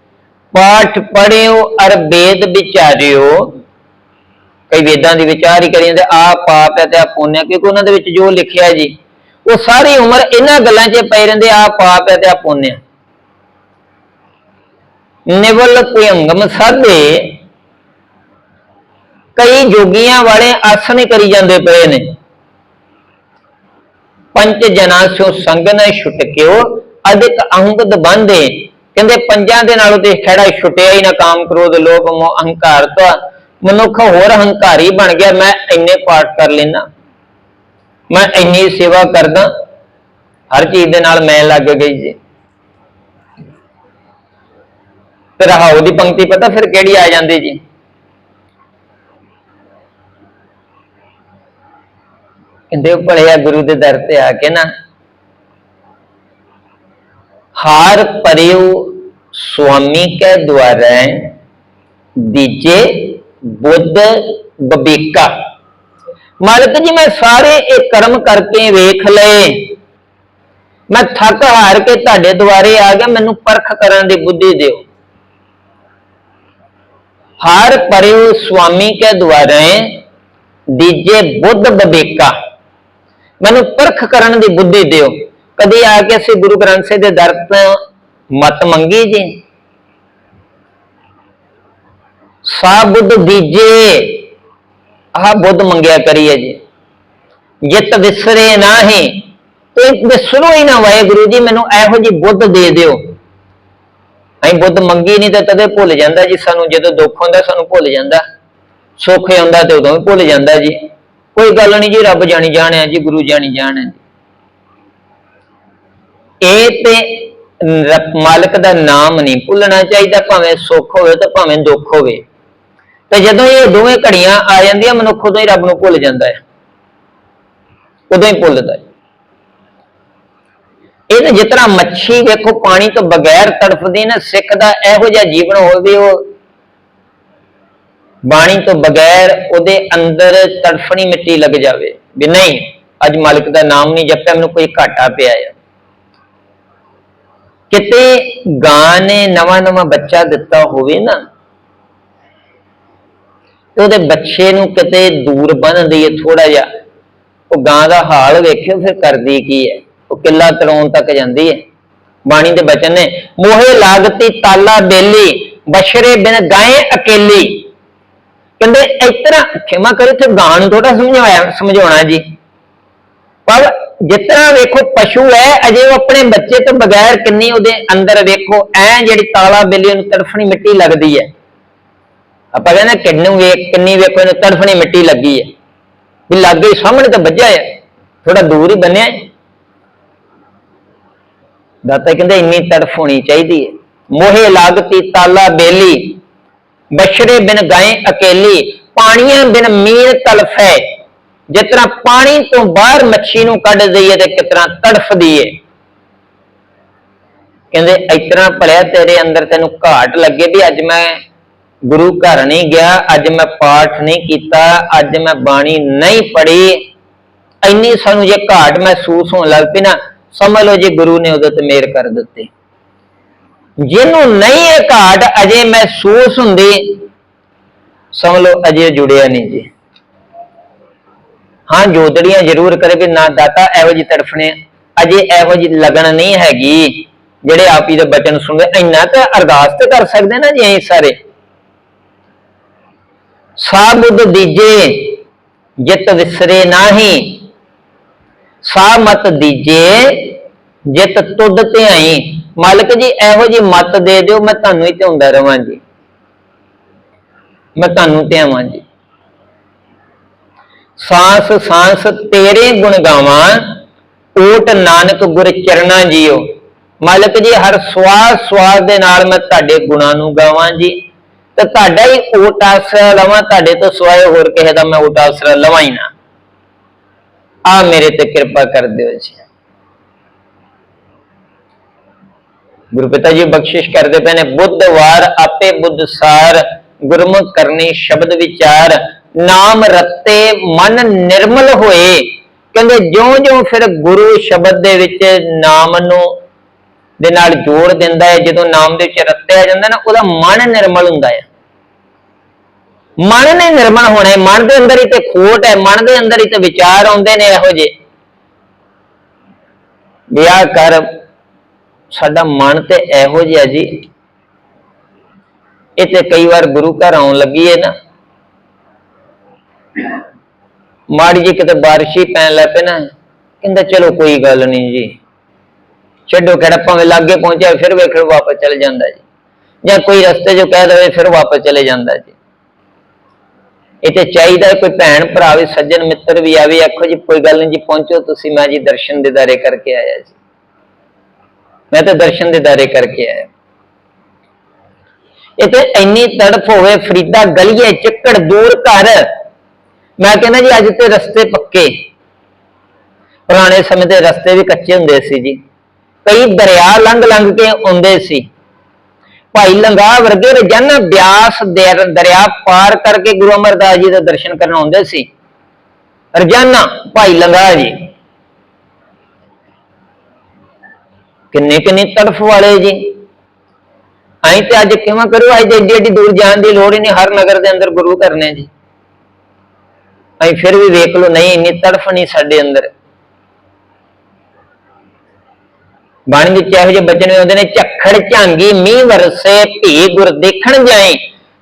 A: ਪਾਠ ਪੜਿਓ ਅਰ ਵੇਦ ਵਿਚਾਰਿਓ ਕਈ ਵੇਦਾਂ ਦੀ ਵਿਚਾਰ ਹੀ ਕਰੀ ਜਾਂਦੇ ਆ ਪਾਪ ਹੈ ਤੇ ਆ ਪੁੰਨ ਹੈ, ਕਿਉਂਕਿ ਉਹਨਾਂ ਦੇ ਵਿੱਚ ਜੋ ਲਿਖਿਆ ਜੀ, ਉਹ ਸਾਰੀ ਉਮਰ ਇਹਨਾਂ ਗੱਲਾਂ 'ਚ ਪਏ ਰਹਿੰਦੇ ਆ ਪਾਪ ਹੈ ਤੇ ਆ ਪੁੰਨ ਹੈ। ਨਿਵਲ ਕੁਯੰਗਮ ਸਾਧੇ। ਕਈ ਜੋਗੀਆਂ ਵਾਲੇ ਆਸਣ ਕਰੀ ਜਾਂਦੇ ਪਏ ਨੇ। ਪੰਜ ਜਨਾਂ ਸੋ ਸੰਗ ਨ ਛੁਟਕਿਓ ਅਧਿਕ ਅਹੰਗਦ ਬੰਦੇ ਕਹਿੰਦੇ, ਪੰਜਾਂ ਦੇ ਨਾਲੋਂ ਤੇ ਖੜਾ ਛੁੱਟਿਆ ਹੀ ਨਾ, ਕਾਮ ਕ੍ਰੋਧ ਲੋਭ ਮੋਹ ਅਹੰਕਾਰ ਤੋਂ ਮਨੁੱਖ ਹੋਰ ਹੰਕਾਰੀ ਬਣ ਗਿਆ, ਮੈਂ ਇੰਨੇ ਪਾਠ ਕਰ ਲੈਣਾ ਮੈਂ ਇੰਨੀ ਸੇਵਾ ਕਰਦਾ, ਹਰ ਚੀਜ਼ ਦੇ ਨਾਲ ਮੈਂ ਲੱਗ ਗਈ ਜੀ। ਤੇ ਰਹਾਉ ਦੀ ਪੰਕਤੀ ਪਤਾ ਫਿਰ ਕਿਹੜੀ ਆ ਜਾਂਦੀ ਜੀ? ਕਹਿੰਦੇ ਉਹ ਭਲਿਆ ਗੁਰੂ ਦੇ ਦਰ ਤੇ ਆ ਕੇ ਨਾ, ਹਾਰ ਪਰਿਉ ਸੁਆਮੀ ਕੇ ਦੁਆਰਾ, ਦੀਜੇ ਬੁੱਧ ਬਬੀਕਾ। ਮਾਲਕ ਜੀ, ਮੈਂ ਸਾਰੇ ਇਹ ਕਰਮ ਕਰਕੇ ਵੇਖ ਲਏ। ਮੈਂ ਥੱਕ ਹਾਰ ਕੇ ਤੁਹਾਡੇ ਦੁਆਰੇ ਆ ਗਿਆ, ਮੈਨੂੰ ਪਰਖ ਕਰਨ ਦੀ ਬੁੱਧੀ ਦਿਓ। ਹਰ ਪਰਿਉ ਸੁਆਮੀ ਕੇ ਦੁਆਰੇ, ਦੀਜੇ ਬੁੱਧ ਬਬੀਕਾ। ਮੈਨੂੰ ਪਰਖ ਕਰਨ ਦੀ ਬੁੱਧੀ ਦਿਓ। ਕਦੇ ਆ ਕੇ ਅਸੀਂ ਗੁਰੂ ਗ੍ਰੰਥ ਸਾਹਿਬ ਦੇ ਦਰ ਤੋਂ ਮਤ ਮੰਗੀ ਜੀ? ਸਾ ਬੁੱਧ ਬੀਜੇ। ਆਹ ਬੁੱਧ ਮੰਗਿਆ ਕਰੀਏ ਜੀ। ਜਿਤ ਵਿਸਰੇ ਨਾਹੀ, ਤੇ ਵਿਸਰੋ ਹੀ ਨਾ ਵਾਹਿਗੁਰੂ ਜੀ, ਮੈਨੂੰ ਇਹੋ ਜੀ ਬੁੱਧ ਦੇ ਦਿਓ। ਅਸੀਂ ਬੁੱਧ ਮੰਗੀ ਨਹੀਂ ਤਾਂ ਤਦੇ ਭੁੱਲ ਜਾਂਦਾ ਜੀ, ਸਾਨੂੰ ਜਦੋਂ ਦੁੱਖ ਹੁੰਦਾ ਸਾਨੂੰ ਭੁੱਲ ਜਾਂਦਾ। ਸੁੱਖ ਆਉਂਦਾ ਤੇ ਉਦੋਂ ਵੀ ਭੁੱਲ ਜਾਂਦਾ ਜੀ। ਕੋਈ ਗੱਲ ਨਹੀਂ ਜੀ, ਰੱਬ ਜਾਣੀ ਜਾਣਿਆ ਜੀ, ਗੁਰੂ ਜਾਣੀ ਜਾਣਿਆ ਇਹ ਤੇ ਮਾਲਕ ਦਾ ਨਾਮ ਨਹੀਂ ਭੁੱਲਣਾ ਚਾਹੀਦਾ, ਭਾਵੇਂ ਸੁੱਖ ਹੋਵੇ ਤੇ ਭਾਵੇਂ ਦੁੱਖ ਹੋਵੇ। ਤੇ ਜਦੋਂ ਇਹ ਦੋਵੇਂ ਘੜੀਆਂ ਆ ਜਾਂਦੀਆਂ, ਮਨੁੱਖ ਉਦੋਂ ਹੀ ਰੱਬ ਨੂੰ ਭੁੱਲ ਜਾਂਦਾ ਹੈ। ਉਦੋਂ ਹੀ ਭੁੱਲਦਾ ਹੈ। ਇਹ ਤਾਂ ਜਿਸ ਤਰ੍ਹਾਂ ਮੱਛੀ ਵੇਖੋ, ਪਾਣੀ ਤੋਂ ਬਗੈਰ ਤੜਫਦੀ ਨਾ, ਸਿੱਖ ਦਾ ਇਹੋ ਜਿਹਾ ਜੀਵਨ ਹੋਵੇ ਉਹ। ਬਾਣੀ ਤੋਂ ਬਗੈਰ ਉਹਦੇ ਅੰਦਰ ਤੜਫਣੀ ਮਿੱਟੀ ਲੱਗ ਜਾਵੇ ਵੀ ਨਹੀਂ, ਅੱਜ ਮਾਲਕ ਦਾ ਨਾਮ ਨਹੀਂ ਜਪਿਆ, ਮੈਨੂੰ ਕੋਈ ਘਾਟਾ ਪਿਆ ਹੈ ਕਿਤੇ ਗਾਂ ਨੇ ਨਵਾਂ ਨਵਾਂ ਬੱਚਾ ਦਿੱਤਾ ਹੋਵੇ ਨਾ ਤੇ ਉਹਦੇ ਬੱਚੇ ਨੂੰ ਕਿਤੇ ਦੂਰ ਬੰਨ ਦਈਏ ਥੋੜਾ ਜਿਹਾ। ਉਹ ਗਾਂ ਦਾ ਹਾਲ ਵੇਖਿਓ ਫਿਰ ਕਰਦੀ ਕੀ ਹੈ। ਉਹ ਕਿੱਲਾ ਤੜਾਉਣ ਤੱਕ ਜਾਂਦੀ ਹੈ। ਬਾਣੀ ਦੇ ਬਚਨ ਨੇ, ਮੋਹੇ ਲਾਗਤੀ ਤਾਲਾ ਬੇਲੀ, ਬਸ਼ਰੇ ਬਿਨ ਗਾਏ ਅਕੇਲੀ। ਕਹਿੰਦੇ ਇਸ ਤਰ੍ਹਾਂ ਖਿਮਾ ਕਰੋ ਤੇ ਗਾਂ ਨੂੰ ਥੋੜਾ ਸਮਝਾਇਆ, ਸਮਝਾਉਣਾ ਜੀ। ਪਰ ਜਿਸ ਤਰ੍ਹਾਂ ਵੇਖੋ ਪਸ਼ੂ ਹੈ, ਅਜੇ ਉਹ ਆਪਣੇ ਬੱਚੇ ਤੋਂ ਬਗੈਰ ਕਿੰਨੀ ਉਹਦੇ ਅੰਦਰ ਵੇਖੋ, ਐ ਜਿਹੜੀ ਤਾਲਾ ਬੇਲੀ ਨੂੰ ਤੜਫਣੀ ਮਿੱਟੀ ਲੱਗਦੀ ਹੈ। ਆਪਾਂ ਕਹਿੰਦੇ ਕਿੰਨੂ ਵੇਖ ਕਿੰਨੀ ਵੇਖੋ ਇਹਨੂੰ ਤੜਫਣੀ ਮਿੱਟੀ ਲੱਗੀ ਹੈ। ਵੀ ਲੱਗੇ ਹੀ ਸਾਹਮਣੇ ਤਾਂ ਵੱਜਾ ਹੈ ਥੋੜਾ ਦੂਰ ਹੀ ਬੰਨਿਆ ਹੈ ਦਾਤਾ ਕਹਿੰਦੇ ਇੰਨੀ ਤੜਫ ਹੋਣੀ ਚਾਹੀਦੀ ਹੈ। ਮੋਹੇ ਲਾਗਤੀ ਤਾਲਾ ਬੇਲੀ ਬਸ਼ਰੇ ਬਿਨ ਗਾਏ ਅਕੇਲੀ, ਪਾਣੀਆਂ ਬਿਨ ਮੀਨ ਤਲਫੈ। ਜਿਸ ਤਰ੍ਹਾਂ ਪਾਣੀ ਤੋਂ ਬਾਹਰ ਮੱਛੀ ਨੂੰ ਕੱਢ ਦਈਏ ਤੇ ਕਿਸ ਤਰ੍ਹਾਂ ਤੜਫਦੀ ਏ ਕਹਿੰਦੇ, ਇਸ ਭਲਿਆ ਤੇਰੇ ਅੰਦਰ ਤੈਨੂੰ ਘਾਟ ਲੱਗੇ ਵੀ ਅੱਜ ਮੈਂ ਗੁਰੂ ਘਰ ਨਹੀਂ ਗਿਆ, ਅੱਜ ਮੈਂ ਪਾਠ ਨਹੀਂ ਕੀਤਾ, ਅੱਜ ਮੈਂ ਬਾਣੀ ਨਹੀਂ ਪੜ੍ਹੀ। ਇੰਨੀ ਸਾਨੂੰ ਜੇ ਘਾਟ ਮਹਿਸੂਸ ਹੋਣ ਲੱਗ ਪਈ ਨਾ, ਸਮਝ ਲਓ ਜੇ ਗੁਰੂ ਨੇ ਉਹਦੇ ਤੇ ਮਿਹਰ ਕਰ ਦਿੱਤੀ। ਜਿਹਨੂੰ ਨਹੀਂ ਇਹ ਘਾਟ ਅਜੇ ਮਹਿਸੂਸ ਹੁੰਦੀ, ਸਮਝ ਲਓ ਅਜੇ ਜੁੜਿਆ ਨਹੀਂ ਜੀ। ਹਾਂ ਜੋਦੜੀਆਂ ਜ਼ਰੂਰ ਕਰੇ ਵੀ ਨਾ ਦਾਤਾ ਇਹੋ ਜੀ ਤੜਫਣੇ, ਅਜੇ ਇਹੋ ਜੀ ਲਗਨ ਨਹੀਂ ਹੈਗੀ। ਜਿਹੜੇ ਆਪ ਹੀ ਦੇ ਬਚਨ ਸੁਣਦੇ, ਇੰਨਾ ਤਾਂ ਅਰਦਾਸ ਤੇ ਕਰ ਸਕਦੇ ਨਾ ਜੀ ਅਸੀਂ ਸਾਰੇ। ਸਾਬੁੱਧ ਦੀਜੇ ਜਿਤ ਵਿਸਰੇ ਨਾਹੀ। ਸਾ ਮਤ ਦੀਜੇ ਜਿਤ ਤੁਧ ਧਿਆਈ। ਮਾਲਕ ਜੀ, ਇਹੋ ਜੀ ਮਤ ਦੇ ਦਿਓ, ਮੈਂ ਤੁਹਾਨੂੰ ਹੀ ਧਿਆਉਂਦਾ ਰਵਾਂ ਜੀ। ਮੈਂ ਤੁਹਾਨੂੰ ਧਿਆਵਾਂ ਜੀ। ਸਾਸ ਸਾਸ ਤੇਰੇ ਗੁਣ ਗਾਵਾਂ, ਓਟ ਨਾਨਕ ਗੁਰ ਚਰਣਾ ਜੀਓ। ਮਾਲਕ ਜੀ, ਹਰ ਸਵਾਸ ਸਵਾਸ ਦੇ ਨਾਲ ਮੈਂ ਤੁਹਾਡੇ ਗੁਣਾਂ ਨੂੰ ਗਾਵਾਂ ਜੀ। ਤੇ ਤੁਹਾਡਾ ਹੀ ਓਟ ਆਸਰਾ ਲਵਾਂ, ਤੁਹਾਡੇ ਤੋਂ ਸਿਵਾਏ ਹੋਰ ਕਿਸੇ ਦਾ ਮੈਂ ਓਟ ਆਸਰਾ ਲਵਾਂ ਹੀ ਨਾ। ਆ ਮੇਰੇ ਤੇ ਕਿਰਪਾ ਕਰ ਦਿਓ ਜੀ। ਗੁਰੂ ਪਿਤਾ ਜੀ, ਬਖਸ਼ਿਸ਼ ਕਰਦੇ ਪਏ ਨੇ। ਬੁੱਧਵਾਰ ਆਪੇ ਬੁੱਧ ਸਾਰ ਗੁਰਮੁਖ ਕਰਨੀ ਸ਼ਬਦ ਵਿਚਾਰ, ਨਾਮ ਰਤੇ ਮਨ ਨਿਰਮਲ ਹੋਏ। ਕਹਿੰਦੇ ਜਿਉਂ-ਜਿਉਂ ਫਿਰ ਗੁਰੂ ਸ਼ਬਦ ਦੇ ਵਿੱਚ ਨਾਮ ਨੂੰ ਦੇ ਨਾਲ ਜੋੜ ਦਿੰਦਾ ਹੈ, ਜਦੋਂ ਨਾਮ ਦੇ ਵਿੱਚ ਰਤਿਆ ਜਾਂਦਾ ਨਾ, ਉਹਦਾ ਮਨ ਨਿਰਮਲ ਹੁੰਦਾ ਹੈ। ਮਨ ਨੇ ਨਿਰਮਲ ਹੋਣਾ ਹੈ, ਮਨ ਦੇ ਅੰਦਰ ਹੀ ਤੇ ਖੋਟ ਹੈ, ਮਨ ਦੇ ਅੰਦਰ ਹੀ ਤੇ ਵਿਚਾਰ ਆਉਂਦੇ ਨੇ ਇਹੋ ਜਿਹੇ। ਵਿਆਹ ਕਰ, ਸਾਡਾ ਮਨ ਤੇ ਇਹੋ ਜਿਹਾ ਜੀ। ਇਹ ਤੇ ਕਈ ਵਾਰ ਗੁਰੂ ਘਰ ਆਉਣ ਲੱਗੀ ਹੈ ਨਾ। ਮਾੜੀ ਜੀ ਕਿਤੇ ਬਾਰਿਸ਼ ਹੀ ਪੈਣ ਲੱਗ ਪਏ ਨਾ, ਕਹਿੰਦਾ ਚਲੋ ਕੋਈ ਗੱਲ ਨਹੀਂ ਜੀ। ਛੱਡੋ ਕਿਹੜਾ ਭਾਵੇਂ ਲਾਗੇ ਪਹੁੰਚਿਆ, ਫਿਰ ਵੇਖੋ ਵਾਪਸ ਚਲੇ ਜਾਂਦਾ ਜੀ। ਜਾਂ ਕੋਈ ਰਸਤੇ 'ਚੋਂ ਕਹਿ ਦੇਵੇ, ਫਿਰ ਵਾਪਸ ਚਲੇ ਜਾਂਦਾ ਜੀ। ਇਹ ਤੇ ਚਾਹੀਦਾ ਕੋਈ ਭੈਣ, ਭਰਾ ਵੀ, ਸੱਜਣ, ਮਿੱਤਰ ਵੀ ਆਵੇ, ਆਖੋ ਜੀ, ਕੋਈ ਗੱਲ ਨਹੀਂ ਜੀ, ਪਹੁੰਚੋ ਤੁਸੀਂ, ਮੈਂ ਜੀ ਦਰਸ਼ਨ ਦੇ ਦਿਦਾਰੇ ਕਰਕੇ ਆਇਆ ਜੀ। ਮੈਂ ਤਾਂ ਦਰਸ਼ਨ ਦੇ ਦਿਦਾਰੇ ਕਰਕੇ ਆਇਆ। ਇਹ ਤੇ ਇੰਨੀ ਤੜਫ ਹੋਵੇ, ਫਰੀਦਾ ਗਲੀਏ, ਚੱਕੜ ਦੂਰ ਘਰ। ਮੈਂ ਕਹਿੰਦਾ ਜੀ, ਅੱਜ ਤੇ ਰਸਤੇ ਪੱਕੇ। ਪੁਰਾਣੇ ਸਮੇਂ ਤੇ ਰਸਤੇ ਵੀ ਕੱਚੇ ਹੁੰਦੇ ਸੀ ਜੀ। ਕਈ ਦਰਿਆ ਲੰਘ ਲੰਘ ਕੇ ਆਉਂਦੇ ਸੀ। ਭਾਈ ਲੰਗਾ ਵਰਗੇ ਰੋਜ਼ਾਨਾ ਬਿਆਸ ਦਰਿਆ ਪਾਰ ਕਰਕੇ ਗੁਰੂ ਅਮਰਦਾਸ ਜੀ ਦੇ ਦਰਸ਼ਨ ਕਰਨ ਆਉਂਦੇ ਸੀ। ਰੋਜ਼ਾਨਾ ਭਾਈ ਲੰਗਾ ਜੀ ਕਿੰਨੇ ਕਿੰਨੇ ਤੜਫ ਵਾਲੇ ਜੀ। ਅਸੀਂ ਤੇ ਅੱਜ ਕਿਵੇਂ ਕਰੂ, ਅੱਜ ਏਡੀ ਏਡੀ ਦੂਰ ਜਾਣ ਦੀ ਲੋੜ ਹੀ ਨਹੀਂ, ਹਰ ਨਗਰ ਦੇ ਅੰਦਰ ਗੁਰੂ ਕਰਨੇ ਜੀ। ਅਸੀਂ ਫਿਰ ਵੀ ਵੇਖ ਲੋ ਨਹੀਂ, ਇੰਨੀ ਤੜਫ ਨਹੀਂ ਸਾਡੇ ਅੰਦਰ। ਬਾਣੀ ਵਿੱਚ ਇਹੋ ਜਿਹੇ ਬਚਨ ਵੀ ਹੁੰਦੇ ਨੇ ਝੱਖੜ ਝਾਂਗੀ ਮੀਂਹ ਵਰਸੇ ਭੀ ਗੁਰ ਦੇਖਣ ਜਾਏ।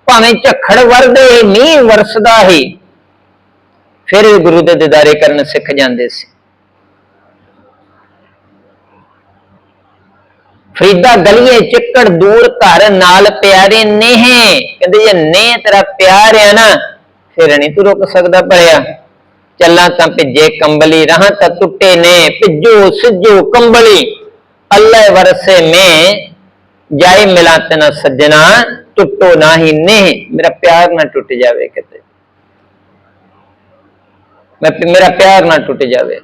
A: ਭਾਵੇਂ ਝੱਖੜ ਵਰਦੇ, ਮੀਂਹ ਵਰਸਦਾ ਹੀ ਫਿਰ ਗੁਰੂ ਦੇ ਦਿਦਾਰੇ ਕਰਨ ਸਿੱਖ ਜਾਂਦੇ ਸੀ। ਫਰੀਦਾ ਗਲੀਏ ਚੱਕੜ ਦੂਰ ਘਰ ਨਾਲ ਪਿਆਰੇ ਨੇਹ। ਕਹਿੰਦੇ, ਜੇ ਨੇ ਤੇਰਾ ਪਿਆਰ ਆ ਨਾ, ਫਿਰ ਨਹੀਂ ਤੂੰ ਰੁਕ ਸਕਦਾ ਭਰਿਆ ਚੱਲਾਂ ਤਾਂ ਭਿੱਜੇ ਕੰਬਲੀ, ਰਹਾਂ ਤਾਂ ਟੁੱਟੇ ਨੇ। ਭਿੱਜੋ, ਸਿੱਜੋ ਕੰਬਲੀ। ਅੱਲੇ ਵਰਸੇ ਮੈਂ ਜਾਏ ਮਿਲਾਤ ਨਾ ਸੱਜਣਾ, ਟੁੱਟੋ ਨਾਹੀ ਨੇ ਮੇਰਾ ਪਿਆਰ ਨਾ ਟੁੱਟ ਜਾਵੇ ਕਿਤੇ। ਮੈਂ ਮੇਰਾ ਪਿਆਰ ਨਾ ਟੁੱਟ ਜਾਵੇ।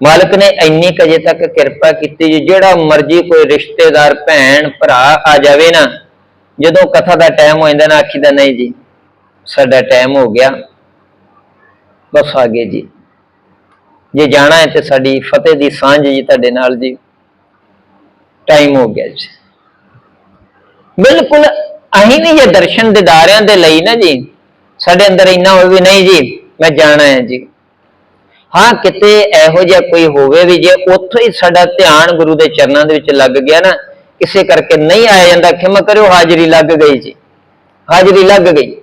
A: ਮਾਲਕ ਨੇ ਇੰਨੀ ਕੁ ਤੱਕ ਕਿਰਪਾ ਕੀਤੀ ਜੀ, ਜਿਹੜਾ ਮਰਜ਼ੀ ਕੋਈ ਰਿਸ਼ਤੇਦਾਰ, ਭੈਣ, ਭਰਾ ਆ ਜਾਵੇ ਨਾ, ਜਦੋਂ ਕਥਾ ਦਾ ਟਾਈਮ ਹੋ ਜਾਂਦਾ ਨਾ ਆਖੀਦਾ ਨਹੀਂ ਜੀ, ਸਾਡਾ ਟਾਈਮ ਹੋ ਗਿਆ। ਬਸ ਆ ਗਏ ਜੀ। ਜੇ ਜਾਣਾ ਹੈ ਤੇ ਸਾਡੀ ਫਤਿਹ ਦੀ ਸਾਂਝ ਜੀ ਤੁਹਾਡੇ ਨਾਲ ਜੀ। ਟਾਈਮ ਹੋ ਗਿਆ ਜੀ। ਬਿਲਕੁਲ ਅਹੀਂ ਵੀ ਇਹ ਦਰਸ਼ਨ ਦਿਦਾਰਿਆਂ ਦੇ ਲਈ ਨਾ ਜੀ। ਸਾਡੇ ਅੰਦਰ ਇੰਨਾ ਹੋਵੇ ਨਹੀਂ ਜੀ, ਮੈਂ ਜਾਣਾ ਹੈ ਜੀ। ਹਾਂ, ਕਿਤੇ ਇਹੋ ਜਿਹਾ ਕੋਈ ਹੋਵੇ ਵੀ ਜੇ ਉੱਥੋਂ ਹੀ ਸਾਡਾ ਧਿਆਨ ਗੁਰੂ ਦੇ ਚਰਨਾਂ ਦੇ ਵਿੱਚ ਲੱਗ ਗਿਆ ਨਾ, ਕਿਸੇ ਕਰਕੇ ਨਹੀਂ ਆਇਆ ਜਾਂਦਾ। ਖਿਮਾ ਕਰਿਓ, ਹਾਜ਼ਰੀ ਲੱਗ ਗਈ ਜੀ। ਹਾਜ਼ਰੀ ਲੱਗ ਗਈ।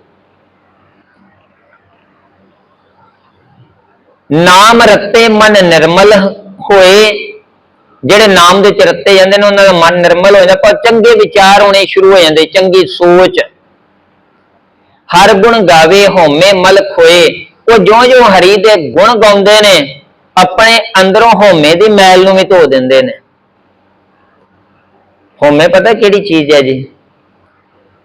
A: ਨਾਮ ਰਤੇ ਮਨ ਨਿਰਮਲ ਹੋਏ ਜਿਹੜੇ ਨਾਮ ਦੇ ਚ ਰੱਤੇ ਜਾਂਦੇ ਨੇ, ਉਹਨਾਂ ਦਾ ਮਨ ਨਿਰਮਲ ਹੋ ਜਾਂਦਾ, ਪਰ ਚੰਗੇ ਵਿਚਾਰ ਹੋਣੇ ਸ਼ੁਰੂ ਹੋ ਜਾਂਦੇ, ਚੰਗੀ ਸੋਚ। ਹਰ ਗੁਣ ਗਾਵੇ, ਹਉਮੈ ਮਲ ਖੋਏ ਉਹ ਜਿਉਂ-ਜਿਉਂ ਹਰੀ ਦੇ ਗੁਣ ਗਾਉਂਦੇ ਨੇ, ਆਪਣੇ ਅੰਦਰੋਂ ਹਉਮੈ ਦੀ ਮੈਲ ਨੂੰ ਵੀ ਧੋ ਦਿੰਦੇ ਨੇ। ਹੋਮੇ ਪਤਾ ਕਿਹੜੀ ਚੀਜ਼ ਹੈ ਜੀ?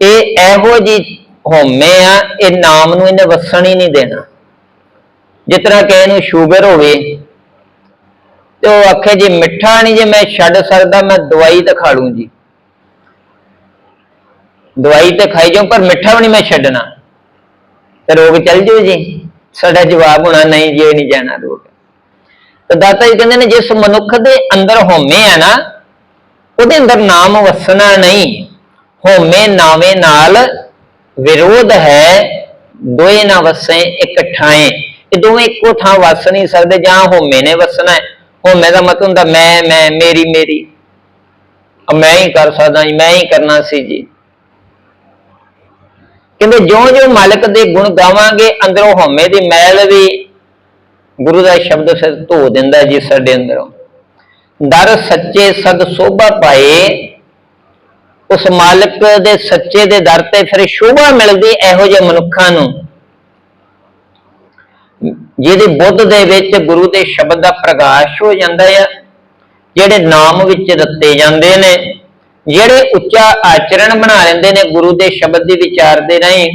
A: ਇਹ ਇਹੋ ਜੀ ਹੋਮੇ ਆ, ਇਹ ਨਾਮ ਨੂੰ ਇਹਨੇ ਵਸਣ ਹੀ ਨਹੀਂ ਦੇਣਾ। ਜਿਸ ਤਰ੍ਹਾਂ ਕਿ ਇਹਨੂੰ ਸ਼ੂਗਰ ਹੋਵੇ ਤੇ ਉਹ ਆਖੇ ਜੀ, ਮਿੱਠਾ ਨਹੀਂ ਜੇ ਮੈਂ ਛੱਡ ਸਕਦਾ, ਮੈਂ ਦਵਾਈ ਤਾਂ ਖਾ ਲੂੰ ਜੀ। ਦਵਾਈ ਤੇ ਖਾਈ ਜਾਉ ਪਰ ਮਿੱਠਾ ਵੀ ਨਹੀਂ ਮੈਂ ਛੱਡਣਾ। ਤੇ ਰੋਗ ਚੱਲ ਜੂ ਜੀ। ਸਾਡਾ ਜਵਾਬ ਹੋਣਾ, ਨਹੀਂ ਜੀ, ਇਹ ਨਹੀਂ ਜਾਣਾ ਰੋਗ। ਤੇ ਦਾਤਾ ਜੀ ਕਹਿੰਦੇ ਨੇ, ਜਿਸ ਮਨੁੱਖ ਦੇ ਅੰਦਰ ਹੋਮੇ ਆ ਨਾ, ਉਹਦੇ ਅੰਦਰ ਨਾਮ ਵਸਣਾ ਨਹੀਂ। ਹੋਮੇ ਨਾਵੇਂ ਨਾਲ ਵਿਰੋਧ ਹੈ, ਦੋਏ ਨਾ ਵਸੇ ਇੱਕ ਠਾਏ। ਇਹ ਦੋਵੇਂ ਇੱਕੋ ਥਾਂ ਵਸ ਨਹੀਂ ਸਕਦੇ, ਜਾਂ ਹੋਮੇ ਨੇ ਵਸਣਾ ਹੈ। ਹਉਮੈ ਦਾ ਮਤਲਬ ਹੁੰਦਾ, ਮੈਂ ਮੈਂ, ਮੇਰੀ ਮੇਰੀ। ਮੈਂ ਹੀ ਕਰ ਸਕਦਾ ਜੀ, ਮੈਂ ਹੀ ਕਰਨਾ ਸੀ ਜੀ। ਕਹਿੰਦੇ ਜਿਉਂ-ਜਿਉਂ ਮਾਲਕ ਦੇ ਗੁਣ ਗਾਵਾਂਗੇ, ਅੰਦਰੋਂ ਹਉਮੈ ਦੀ ਮੈਲ ਵੀ ਗੁਰੂ ਦਾ ਸ਼ਬਦ ਸਿਰ ਧੋ ਦਿੰਦਾ ਜੀ ਸਾਡੇ ਅੰਦਰੋਂ। ਦਰ ਸੱਚੇ ਸਦ ਸੋਭਾ ਪਾਏ, ਉਸ ਮਾਲਕ ਦੇ ਸੱਚੇ ਦੇ ਦਰ ਤੇ ਫਿਰ ਸ਼ੋਭਾ ਮਿਲਦੀ ਇਹੋ ਜਿਹੇ ਮਨੁੱਖਾਂ ਨੂੰ। ਜਿਹਦੇ ਬੁੱਧ ਦੇ ਵਿੱਚ ਗੁਰੂ ਦੇ ਸ਼ਬਦ ਦਾ ਪ੍ਰਕਾਸ਼ ਹੋ ਜਾਂਦਾ ਆ, ਜਿਹੜੇ ਨਾਮ ਵਿੱਚ ਰੱਤੇ ਜਾਂਦੇ ਨੇ, ਜਿਹੜੇ ਉੱਚਾ ਆਚਰਣ ਬਣਾ ਲੈਂਦੇ ਨੇ ਗੁਰੂ ਦੇ ਸ਼ਬਦ ਦੀ ਵਿਚਾਰ ਦੇ ਰਾਹੀਂ।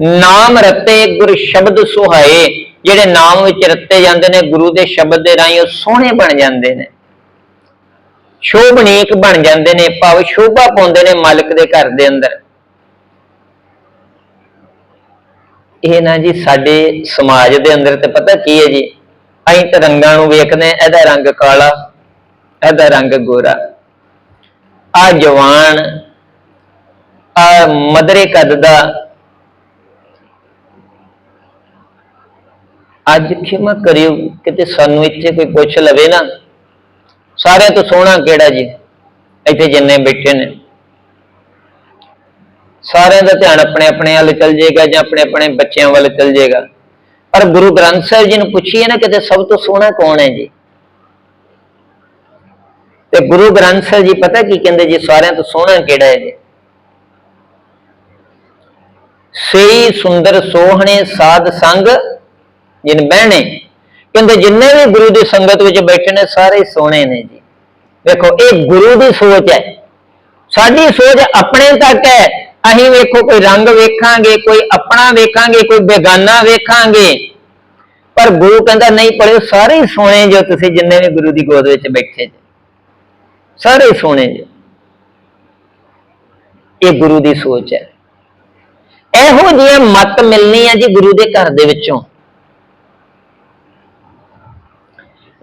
A: ਨਾਮ ਰਤੇ ਗੁਰ ਸ਼ਬਦ ਸੁਹਾਏ, ਜਿਹੜੇ ਨਾਮ ਵਿੱਚ ਰੱਤੇ ਜਾਂਦੇ ਨੇ, ਗੁਰੂ ਦੇ ਸ਼ਬਦ ਦੇ ਰਾਹੀਂ ਉਹ ਸੋਹਣੇ ਬਣ ਜਾਂਦੇ ਨੇ। ਸ਼ੋਭਨੀਕ ਬਣ ਜਾਂਦੇ ਨੇ, ਭਾਵ ਸ਼ੋਭਾ ਪਾਉਂਦੇ ਨੇ ਮਾਲਕ ਦੇ ਘਰ ਦੇ ਅੰਦਰ। ਇਹ ਨਾ ਜੀ ਸਾਡੇ ਸਮਾਜ ਦੇ ਅੰਦਰ ਤੇ ਪਤਾ ਕੀ ਹੈ ਜੀ? ਅਸੀਂ ਤਾਂ ਰੰਗਾਂ ਨੂੰ ਵੇਖਦੇ ਹਾਂ, ਇਹਦਾ ਰੰਗ ਕਾਲਾ ਇਹਦਾ ਰੰਗ ਗੋਰਾ। ਆ ਜਵਾਨ ਆ ਮਦਰੇ ਕੱਦ ਦਾ ਅੱਜ ਖਿਮਾ ਕਰਿਓ ਕਿਤੇ ਸਾਨੂੰ ਇੱਥੇ ਕੋਈ ਪੁੱਛ ਲਵੇ ਨਾ। ਸਾਰਿਆਂ ਤੋਂ ਸੋਹਣਾ ਕਿਹੜਾ ਜੀ? ਇੱਥੇ ਜਿੰਨੇ ਬੈਠੇ ਨੇ। ਸਾਰਿਆਂ ਦਾ ਧਿਆਨ ਆਪਣੇ ਆਪਣੇ ਵੱਲ ਚੱਲ ਜਾਏਗਾ ਜਾਂ ਆਪਣੇ ਆਪਣੇ ਬੱਚਿਆਂ ਵੱਲ ਚੱਲ ਜਾਏਗਾ। ਪਰ ਗੁਰੂ ਗ੍ਰੰਥ ਸਾਹਿਬ ਜੀ ਨੂੰ ਪੁੱਛੀਏ ਨਾ ਕਿਤੇ ਸਭ ਤੋਂ ਸੋਹਣਾ ਕੌਣ ਹੈ ਜੀ? ਤੇ ਗੁਰੂ ਗ੍ਰੰਥ ਸਾਹਿਬ ਜੀ ਪਤਾ ਕੀ ਕਹਿੰਦੇ ਜੀ, ਸਾਰਿਆਂ ਤੋਂ ਸੋਹਣਾ ਕਿਹੜਾ ਹੈ ਜੀ? ਸਈ ਸੁੰਦਰ ਸੋਹਣੇ ਸਾਧ ਸੰਗ ਜਿਨ ਬਹਿਣੇ। ਕਹਿੰਦੇ ਜਿੰਨੇ ਵੀ ਗੁਰੂ ਦੀ ਸੰਗਤ ਵਿੱਚ ਬੈਠੇ ਨੇ, ਸਾਰੇ ਸੋਹਣੇ ਨੇ ਜੀ। ਵੇਖੋ, ਇਹ ਗੁਰੂ ਦੀ ਸੋਚ ਹੈ। ਸਾਡੀ ਸੋਚ ਆਪਣੇ ਤੱਕ ਹੈ। ਅਸੀਂ ਵੇਖੋ ਕੋਈ ਰੰਗ ਵੇਖਾਂਗੇ, ਕੋਈ ਆਪਣਾ ਵੇਖਾਂਗੇ, ਕੋਈ ਬੇਗਾਨਾ ਵੇਖਾਂਗੇ। ਪਰ ਗੁਰੂ ਕਹਿੰਦਾ, ਨਹੀਂ ਪੜਿਓ, ਸਾਰੇ ਹੀ ਸੋਹਣੇ ਜੋ ਤੁਸੀਂ ਜਿੰਨੇ ਵੀ ਗੁਰੂ ਦੀ ਗੋਦ ਵਿੱਚ ਬੈਠੇ ਸਾਰੇ ਹੀ ਸੋਹਣੇ ਜੀ। ਇਹ ਗੁਰੂ ਦੀ ਸੋਚ ਹੈ। ਇਹੋ ਜਿਹੀ ਮਤ ਮਿਲਣੀ ਹੈ ਜੀ ਗੁਰੂ ਦੇ ਘਰ ਦੇ ਵਿੱਚੋਂ।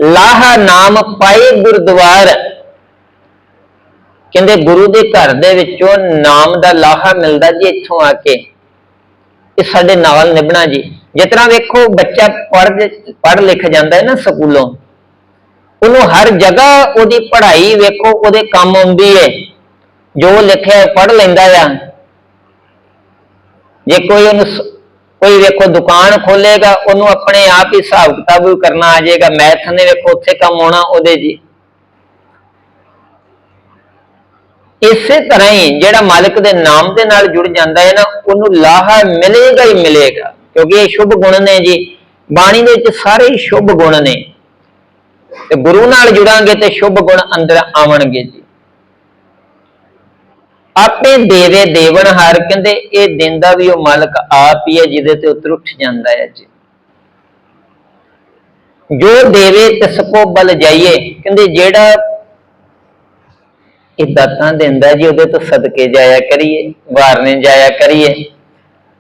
A: ਲਾਹਾ ਨਾਮ ਪਾਏ ਗੁਰਦੁਆਰ। ਕਹਿੰਦੇ ਗੁਰੂ ਦੇ ਘਰ ਦੇ ਵਿੱਚੋਂ ਨਾਮ ਦਾ ਲਾਹਾ ਮਿਲਦਾ ਜੀ ਇੱਥੋਂ ਆ ਕੇ। ਇਹ ਸਾਡੇ ਨਾਲ ਨਿਭਣਾ ਜੀ। ਜਿਸ ਵੇਖੋ, ਬੱਚਾ ਪੜ੍ਹ ਪੜ੍ਹ ਲਿਖ ਜਾਂਦਾ ਹੈ ਨਾ ਸਕੂਲੋਂ। ਉਹਨੂੰ ਹਰ ਜਗ੍ਹਾ ਉਹਦੀ ਪੜ੍ਹਾਈ ਵੇਖੋ, ਉਹਦੇ ਕੰਮ ਆਉਂਦੀ ਹੈ ਜੋ ਲਿਖਿਆ, ਪੜ੍ਹ ਲੈਂਦਾ ਆ। ਜੇ ਕੋਈ ਉਹਨੂੰ ਕੋਈ ਵੇਖੋ ਦੁਕਾਨ ਖੋਲੇਗਾ, ਉਹਨੂੰ ਆਪਣੇ ਆਪ ਹੀ ਹਿਸਾਬ ਕਿਤਾਬ ਕਰਨਾ ਆ ਜਾਏਗਾ। ਮੈਥ ਨੇ ਵੇਖੋ, ਉੱਥੇ ਕੰਮ ਆਉਣਾ ਉਹਦੇ ਜੀ। ਇਸੇ ਤਰ੍ਹਾਂ ਹੀ ਜਿਹੜਾ ਮਾਲਕ ਦੇ ਨਾਮ ਦੇ ਨਾਲ ਜੁੜ ਜਾਂਦਾ ਹੈ ਨਾ, ਉਹਨੂੰ ਲਾਹਾ ਮਿਲੇਗਾ ਹੀ ਮਿਲੇਗਾ। ਕਿਉਂਕਿ ਇਹ ਸ਼ੁਭ ਗੁਣ ਨੇ ਜੀ। ਬਾਣੀ ਦੇ ਵਿੱਚ ਸਾਰੇ ਹੀ ਸ਼ੁਭ ਗੁਣ ਨੇ। ਤੇ ਗੁਰੂ ਨਾਲ ਜੁੜਾਂਗੇ ਤੇ ਸ਼ੁਭ ਗੁਣ ਅੰਦਰ ਆਵਣਗੇ ਜੀ। ਆਪੇ ਦੇਵੇ ਦੇਵਨਹਾਰ ਕਹਿੰਦੇ ਇਹ ਦਿੰਦਾ ਵੀ ਉਹ ਮਾਲਕ ਆਪ ਹੀ ਹੈ, ਜਿਹਦੇ ਤੇ ਉਤਰ ਉੱਠ ਜਾਂਦਾ ਹੈ ਜੀ। ਜੋ ਦੇਵੇ ਤਿਸ ਕੋ ਬਲ ਜਾਈਏ, ਕਹਿੰਦੇ ਜਿਹੜਾ ਇਹ ਦਾਤਾਂ ਦਿੰਦਾ ਜੀ, ਉਹਦੇ ਤੋਂ ਸਦਕੇ ਜਾਇਆ ਕਰੀਏ, ਵਾਰਨੇ ਜਾਇਆ ਕਰੀਏ।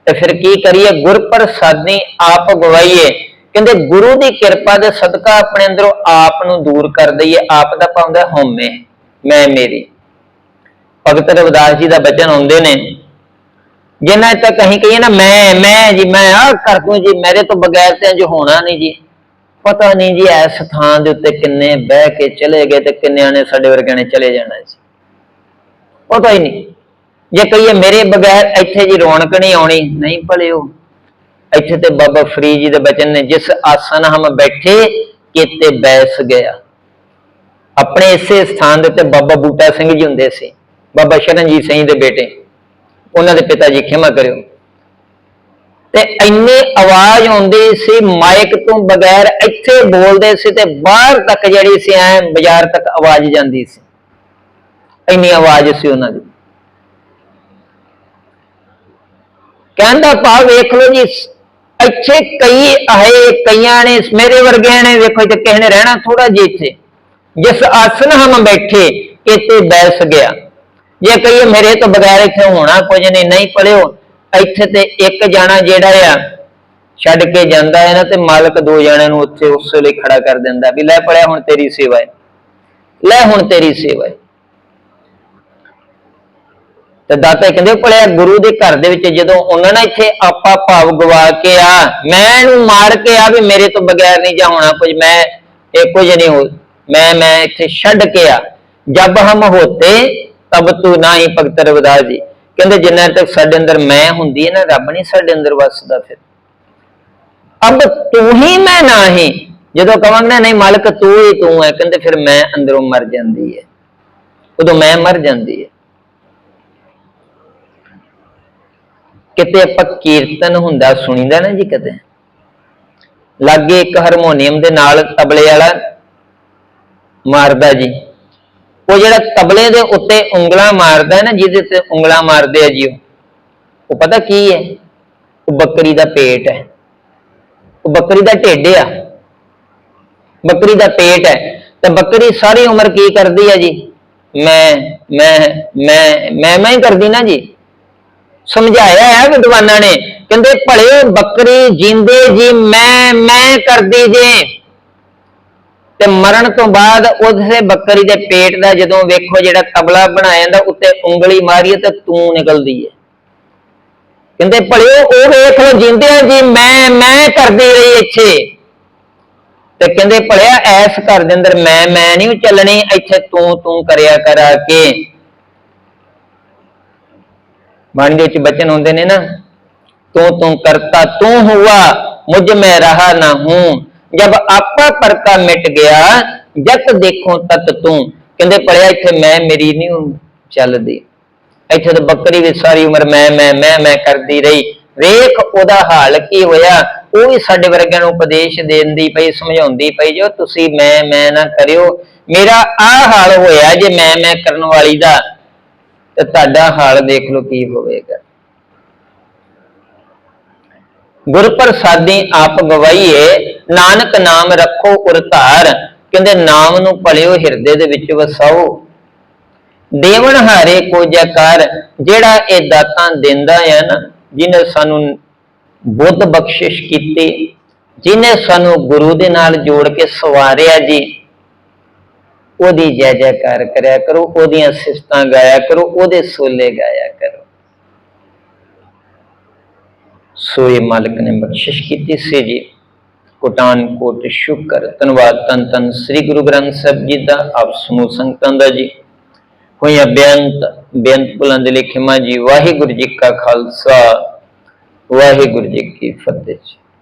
A: ਤੇ ਫਿਰ ਕੀ ਕਰੀਏ? ਗੁਰ ਪ੍ਰਸਾਦੀ ਆਪ ਗਵਾਈਏ। ਕਹਿੰਦੇ ਗੁਰੂ ਦੀ ਕਿਰਪਾ ਦੇ ਸਦਕਾ ਆਪਣੇ ਅੰਦਰੋਂ ਆਪ ਨੂੰ ਦੂਰ ਕਰ ਦਈਏ। ਆਪ ਦਾ ਪਾਉਂਦਾ ਹਉਮੈ, ਮੈਂ ਮੇਰੀ। ਭਗਤ ਰਵਿਦਾਸ ਜੀ ਦਾ ਬਚਨ ਆਉਂਦੇ ਨੇ। ਜਿੰਨਾ ਤੱਕ ਕਹੀਂ ਕਹੀਏ ਨਾ, ਮੈਂ ਮੈਂ ਜੀ, ਮੈਂ ਆ ਕਰ ਦੂੰ ਜੀ, ਮੇਰੇ ਤੋਂ ਬਗੈਰ ਤੇ ਜੋ ਹੋਣਾ ਨਹੀਂ ਜੀ। ਪਤਾ ਨਹੀਂ ਜੀ, ਇਸ ਥਾਂ ਦੇ ਉੱਤੇ ਕਿੰਨੇ ਬਹਿ ਕੇ ਚਲੇ ਗਏ ਤੇ ਕਿੰਨਿਆਂ ਨੇ ਸਾਡੇ ਵਰਗਿਆਂ ਨੇ ਚਲੇ ਜਾਣਾ ਜੀ। ਉਹ ਤਾਂ ਹੀ ਨਹੀਂ। ਜੇ ਕਹੀਏ ਮੇਰੇ ਬਗੈਰ ਇੱਥੇ ਜੀ ਰੌਣਕ ਨਹੀਂ ਆਉਣੀ, ਨਹੀਂ ਭਲਿਓ। ਇੱਥੇ ਤੇ ਬਾਬਾ ਫਰੀਦ ਜੀ ਦੇ ਬਚਨ ਨੇ, ਜਿਸ ਆਸਨ ਹਮ ਬੈਠੇ, ਕਿਤੇ ਬੈਸ ਗਿਆ। ਆਪਣੇ ਇਸੇ ਸਥਾਨ ਦੇ ਉੱਤੇ ਬਾਬਾ ਬੂਟਾ ਸਿੰਘ ਜੀ ਹੁੰਦੇ ਸੀ, ਬਾਬਾ ਸ਼ਰਨਜੀਤ ਸਿੰਘ ਦੇ ਬੇਟੇ। ਉਹਨਾਂ ਦੇ ਪਿਤਾ ਜੀ ਖਿਮਾ ਕਰਿਓ। ਤੇ ਇੰਨੀ ਆਵਾਜ਼ ਆਉਂਦੀ ਸੀ, ਮਾਈਕ ਤੋਂ ਬਗੈਰ ਇੱਥੇ ਬੋਲਦੇ ਸੀ ਤੇ ਬਾਹਰ ਤੱਕ ਜਿਹੜੀ ਸੀ ਐ, ਬਾਜ਼ਾਰ ਤੱਕ ਆਵਾਜ਼ ਜਾਂਦੀ ਸੀ। ਇੰਨੀ ਆਵਾਜ਼ ਸੀ ਉਹਨਾਂ ਦੀ। ਕਹਿੰਦਾ ਭਾਵ ਵੇਖ ਲਓ ਜੀ, ਇੱਥੇ ਕਈ ਆਏ ਕਈਆਂ ਨੇ, ਮੇਰੇ ਵਰਗਿਆਂ ਨੇ ਵੇਖੋ ਤੇ ਕਿਸੇ ਨੇ ਰਹਿਣਾ ਥੋੜਾ ਜਿਹਾ ਇੱਥੇ। ਜਿਸ ਆਸਨ ਹਮ ਬੈਠੇ, ਇੱਥੇ ਬੈਸ ਗਿਆ। ਜੇ ਕਹੀਏ ਮੇਰੇ ਤੋਂ ਬਗੈਰ ਇੱਥੇ ਹੋਣਾ, ਕੁਝ ਨਹੀਂ ਨਹੀਂ ਪੜਿਓ ਇੱਥੇ ਤੇ ਇੱਕ ਜਾਣਾ ਜਿਹੜਾ ਆ, ਛੱਡ ਕੇ ਜਾਂਦਾ ਹੈ ਨਾ, ਤੇ ਮਾਲਕ ਦੋ ਜਣਿਆਂ ਨੂੰ ਉੱਥੇ ਉਸ ਲਈ ਖੜਾ ਕਰ ਦਿੰਦਾ ਵੀ, ਲੈ ਪੜਿਆ ਹੁਣ ਤੇਰੀ ਸੇਵਾ ਹੈ। ਲੈ, ਹੁਣ ਤੇਰੀ ਸੇਵਾ ਹੈ। ਤੇ ਦਾਤਾ ਕਹਿੰਦੇ ਭਲਿਆ ਗੁਰੂ ਦੇ ਘਰ ਦੇ ਵਿੱਚ ਜਦੋਂ ਉਹਨਾਂ ਨੇ ਇੱਥੇ ਆਪਾ ਭਾਵ ਗਵਾ ਕੇ ਆ, ਮੈਂ ਇਹਨੂੰ ਮਾਰ ਕੇ ਆ ਵੀ ਮੇਰੇ ਤੋਂ ਬਗੈਰ ਨਹੀਂ ਹੋਣਾ ਕੁਝ, ਮੈਂ ਇਹ ਕੁਝ ਨਹੀਂ ਹੋ, ਮੈਂ ਮੈਂ ਇੱਥੇ ਛੱਡ ਕੇ ਆ। ਜਬ ਹਮ ਹੋਤੇ, ਤਬ ਤੂੰ ਨਾ ਹੀ ਭਗਤ ਰਵਿਦਾਸ ਜੀ। ਕਹਿੰਦੇ ਜਿੰਨਾ ਤੱਕ ਸਾਡੇ ਅੰਦਰ ਮੈਂ ਹੁੰਦੀ ਹੈ ਨਾ, ਰੱਬ ਨਹੀਂ ਸਾਡੇ ਅੰਦਰ ਵਸਦਾ ਫਿਰ। ਅਬ ਤੂੰ ਹੀ ਮੈਂ ਨਾ ਹੀ ਜਦੋਂ ਕਵਾਂਗੇ ਨਾ ਨਹੀਂ ਮਾਲਕ ਤੂੰ ਹੀ ਤੂੰ ਹੈ, ਕਹਿੰਦੇ ਫਿਰ ਮੈਂ ਅੰਦਰੋਂ ਮਰ ਜਾਂਦੀ ਹੈ। ਉਦੋਂ ਮੈਂ ਮਰ ਜਾਂਦੀ ਹੈ। ਕਿਤੇ ਆਪਾਂ ਕੀਰਤਨ ਹੁੰਦਾ ਸੁਣੀਦਾ ਨਾ ਜੀ ਕਦੇ ਲਾਗੇ ਇੱਕ ਹਾਰਮੋਨੀਅਮ ਦੇ ਨਾਲ ਤਬਲੇ ਵਾਲਾ ਮਾਰਦਾ ਜੀ। ਉਹ ਜਿਹੜਾ ਤਬਲੇ ਦੇ ਉੱਤੇ ਉਂਗਲਾਂ ਮਾਰਦਾ ਹੈ ਨਾ, ਜਿਹਦੇ ਤੇ ਉਂਗਲਾਂ ਮਾਰਦੇ ਆ ਜੀ ਉਹ। ਪਤਾ ਕੀ ਹੈ? ਉਹ ਬੱਕਰੀ ਦਾ ਪੇਟ ਹੈ। ਉਹ ਬੱਕਰੀ ਦਾ ਢਿੱਡ ਆ। ਬੱਕਰੀ ਦਾ ਪੇਟ ਹੈ। ਤੇ ਬੱਕਰੀ ਸਾਰੀ ਉਮਰ ਕੀ ਕਰਦੀ ਹੈ ਜੀ? ਮੈਂ ਮੈਂ ਮੈਂ ਮੈਂ ਮੈਂ ਹੀ ਕਰਦੀ ਨਾ ਜੀ। ਸਮਝਾਇਆ ਹੈ ਵਿਦਵਾਨਾਂ ਨੇ। ਕਹਿੰਦੇ, ਭਲੇ ਬੱਕਰੀ ਜਿੰਦੇ ਜੀ, ਮੈਂ ਮੈਂ ਕਰਦੀ ਜੇ। ਤੇ ਮਰਨ ਤੋਂ ਬਾਅਦ ਉਸੇ ਬੱਕਰੀ ਦੇ ਪੇਟ ਦਾ ਜਦੋਂ ਵੇਖੋ ਜਿਹੜਾ ਤਬਲਾ ਬਣਾਇਆ ਜਾਂਦਾ, ਉੱਤੇ ਉਂਗਲੀ ਮਾਰੀਏ ਤੇ ਤੂੰ ਨਿਕਲਦੀ ਹੈ ਕਹਿੰਦੇ, ਭਲੇ, ਉਹ ਵੇਖ ਲੋ ਜਿੰਦੇ ਜੀ, ਮੈਂ ਮੈਂ ਕਰਦੀ ਰਹੀ ਇੱਥੇ। ਤੇ ਕਹਿੰਦੇ, ਭਲਿਆ, ਐਸ ਘਰ ਦੇ ਅੰਦਰ ਮੈਂ ਮੈਂ ਨਹੀਂ ਚੱਲਣੀ, ਇੱਥੇ ਤੂੰ ਤੂੰ ਕਰਿਆ ਕਰਾ ਕੇ। ਬਾਣੀ ਦੇ ਵਿੱਚ ਬਚਨ ਹੁੰਦੇ ਨੇ ਨਾ। ਤੂੰ ਤੂੰ ਕਰਤਾ, ਤੂੰ ਹੁਆ, ਮੁਝ ਮੈਂ ਰਹਾ ਨਾ ਹੂੰ। ਜਬ ਆਪਾ ਪਰਕਾ ਮਿਟ ਗਿਆ ਜਤ ਦੇਖੋ ਤਤ ਤੂੰ। ਕਹਿੰਦੇ ਪੜਿਆ ਇੱਥੇ ਮੈਂ ਮੇਰੀ ਨਹੀਂ ਚੱਲਦੀ। ਇੱਥੇ ਤਾਂ ਬੱਕਰੀ ਵੀ ਸਾਰੀ ਉਮਰ ਮੈਂ ਮੈਂ ਮੈਂ ਮੈਂ ਕਰਦੀ ਰਹੀ। ਵੇਖ ਉਹਦਾ ਹਾਲ ਕੀ ਹੋਇਆ। ਉਹ ਵੀ ਸਾਡੇ ਵਰਗਿਆਂ ਨੂੰ ਉਪਦੇਸ਼ ਦੇਂਦੀ ਪਈ, ਸਮਝਾਉਂਦੀ ਪਈ, ਜੋ ਤੁਸੀਂ ਮੈਂ ਮੈਂ ਨਾ ਕਰਿਓ। ਮੇਰਾ ਆ ਹਾਲ ਹੋਇਆ ਜੇ ਮੈਂ ਮੈਂ ਕਰਨ ਵਾਲੀ ਦਾ। ਤੇ ਤੁਹਾਡਾ ਹਾਲ ਦੇਖ ਲਓ ਕੀ ਹੋਵੇਗਾ। ਗੁਰ ਪ੍ਰਸਾਦੀ ਆਪ ਗਵਾਈਏ, ਨਾਨਕ ਨਾਮ ਰੱਖੋ ਉਰਤਾਰ ਕਹਿੰਦੇ ਨਾਮ ਨੂੰ ਭਲਿਓ ਹਿਰਦੇ ਦੇ ਵਿੱਚ ਵਸਾਓ। ਦੇਵਨ ਹਾਰੇ ਕੋ ਜਕਾਰ ਜਿਹੜਾ ਇਹ ਦਾਤਾਂ ਦਿੰਦਾ ਹੈ ਨਾ ਜਿਹਨੇ ਸਾਨੂੰ ਬੁੱਧ ਬਖਸ਼ਿਸ਼ ਕੀਤੀ ਜਿਹਨੇ ਸਾਨੂੰ ਗੁਰੂ ਦੇ ਨਾਲ ਜੋੜ ਕੇ ਸਵਾਰਿਆ ਜੀ। ਉਹਦੀ ਜੈ ਜੈਕਾਰ ਕਰਿਆ ਕਰੋ, ਉਹਦੀਆਂ ਸਿਫਤਾਂ ਗਾਇਆ ਕਰੋ, ਉਹਦੇ ਸੋਲੇ ਗਾਇਆ ਕਰੋ। ਸੋਏ ਮਾਲਕ ਨੇ ਬਖਸ਼ਿਸ਼ ਕੀਤੀ ਸੀ ਜੀ। ਕੋਟਾਨ ਕੋਟ ਸ਼ੁਕਰ, ਧੰਨਵਾਦ ਤਨ ਤਨ ਸ੍ਰੀ ਗੁਰੂ ਗ੍ਰੰਥ ਸਾਹਿਬ ਜੀ ਦਾ, ਆਪ ਸਮੂਹ ਸੰਗਤਾਂ ਦਾ ਜੀ। ਹੋਇਆ ਬੇਅੰਤ ਬੇਅੰਤ ਬੁਲੰਦ ਲਿਖਿਮਾ ਜੀ, ਵਾਹਿਗੁਰੂ ਜੀ ਕਾ ਖਾਲਸਾ, ਵਾਹਿਗੁਰੂ ਜੀ ਕੀ ਫਤਿਹ ਜੀ।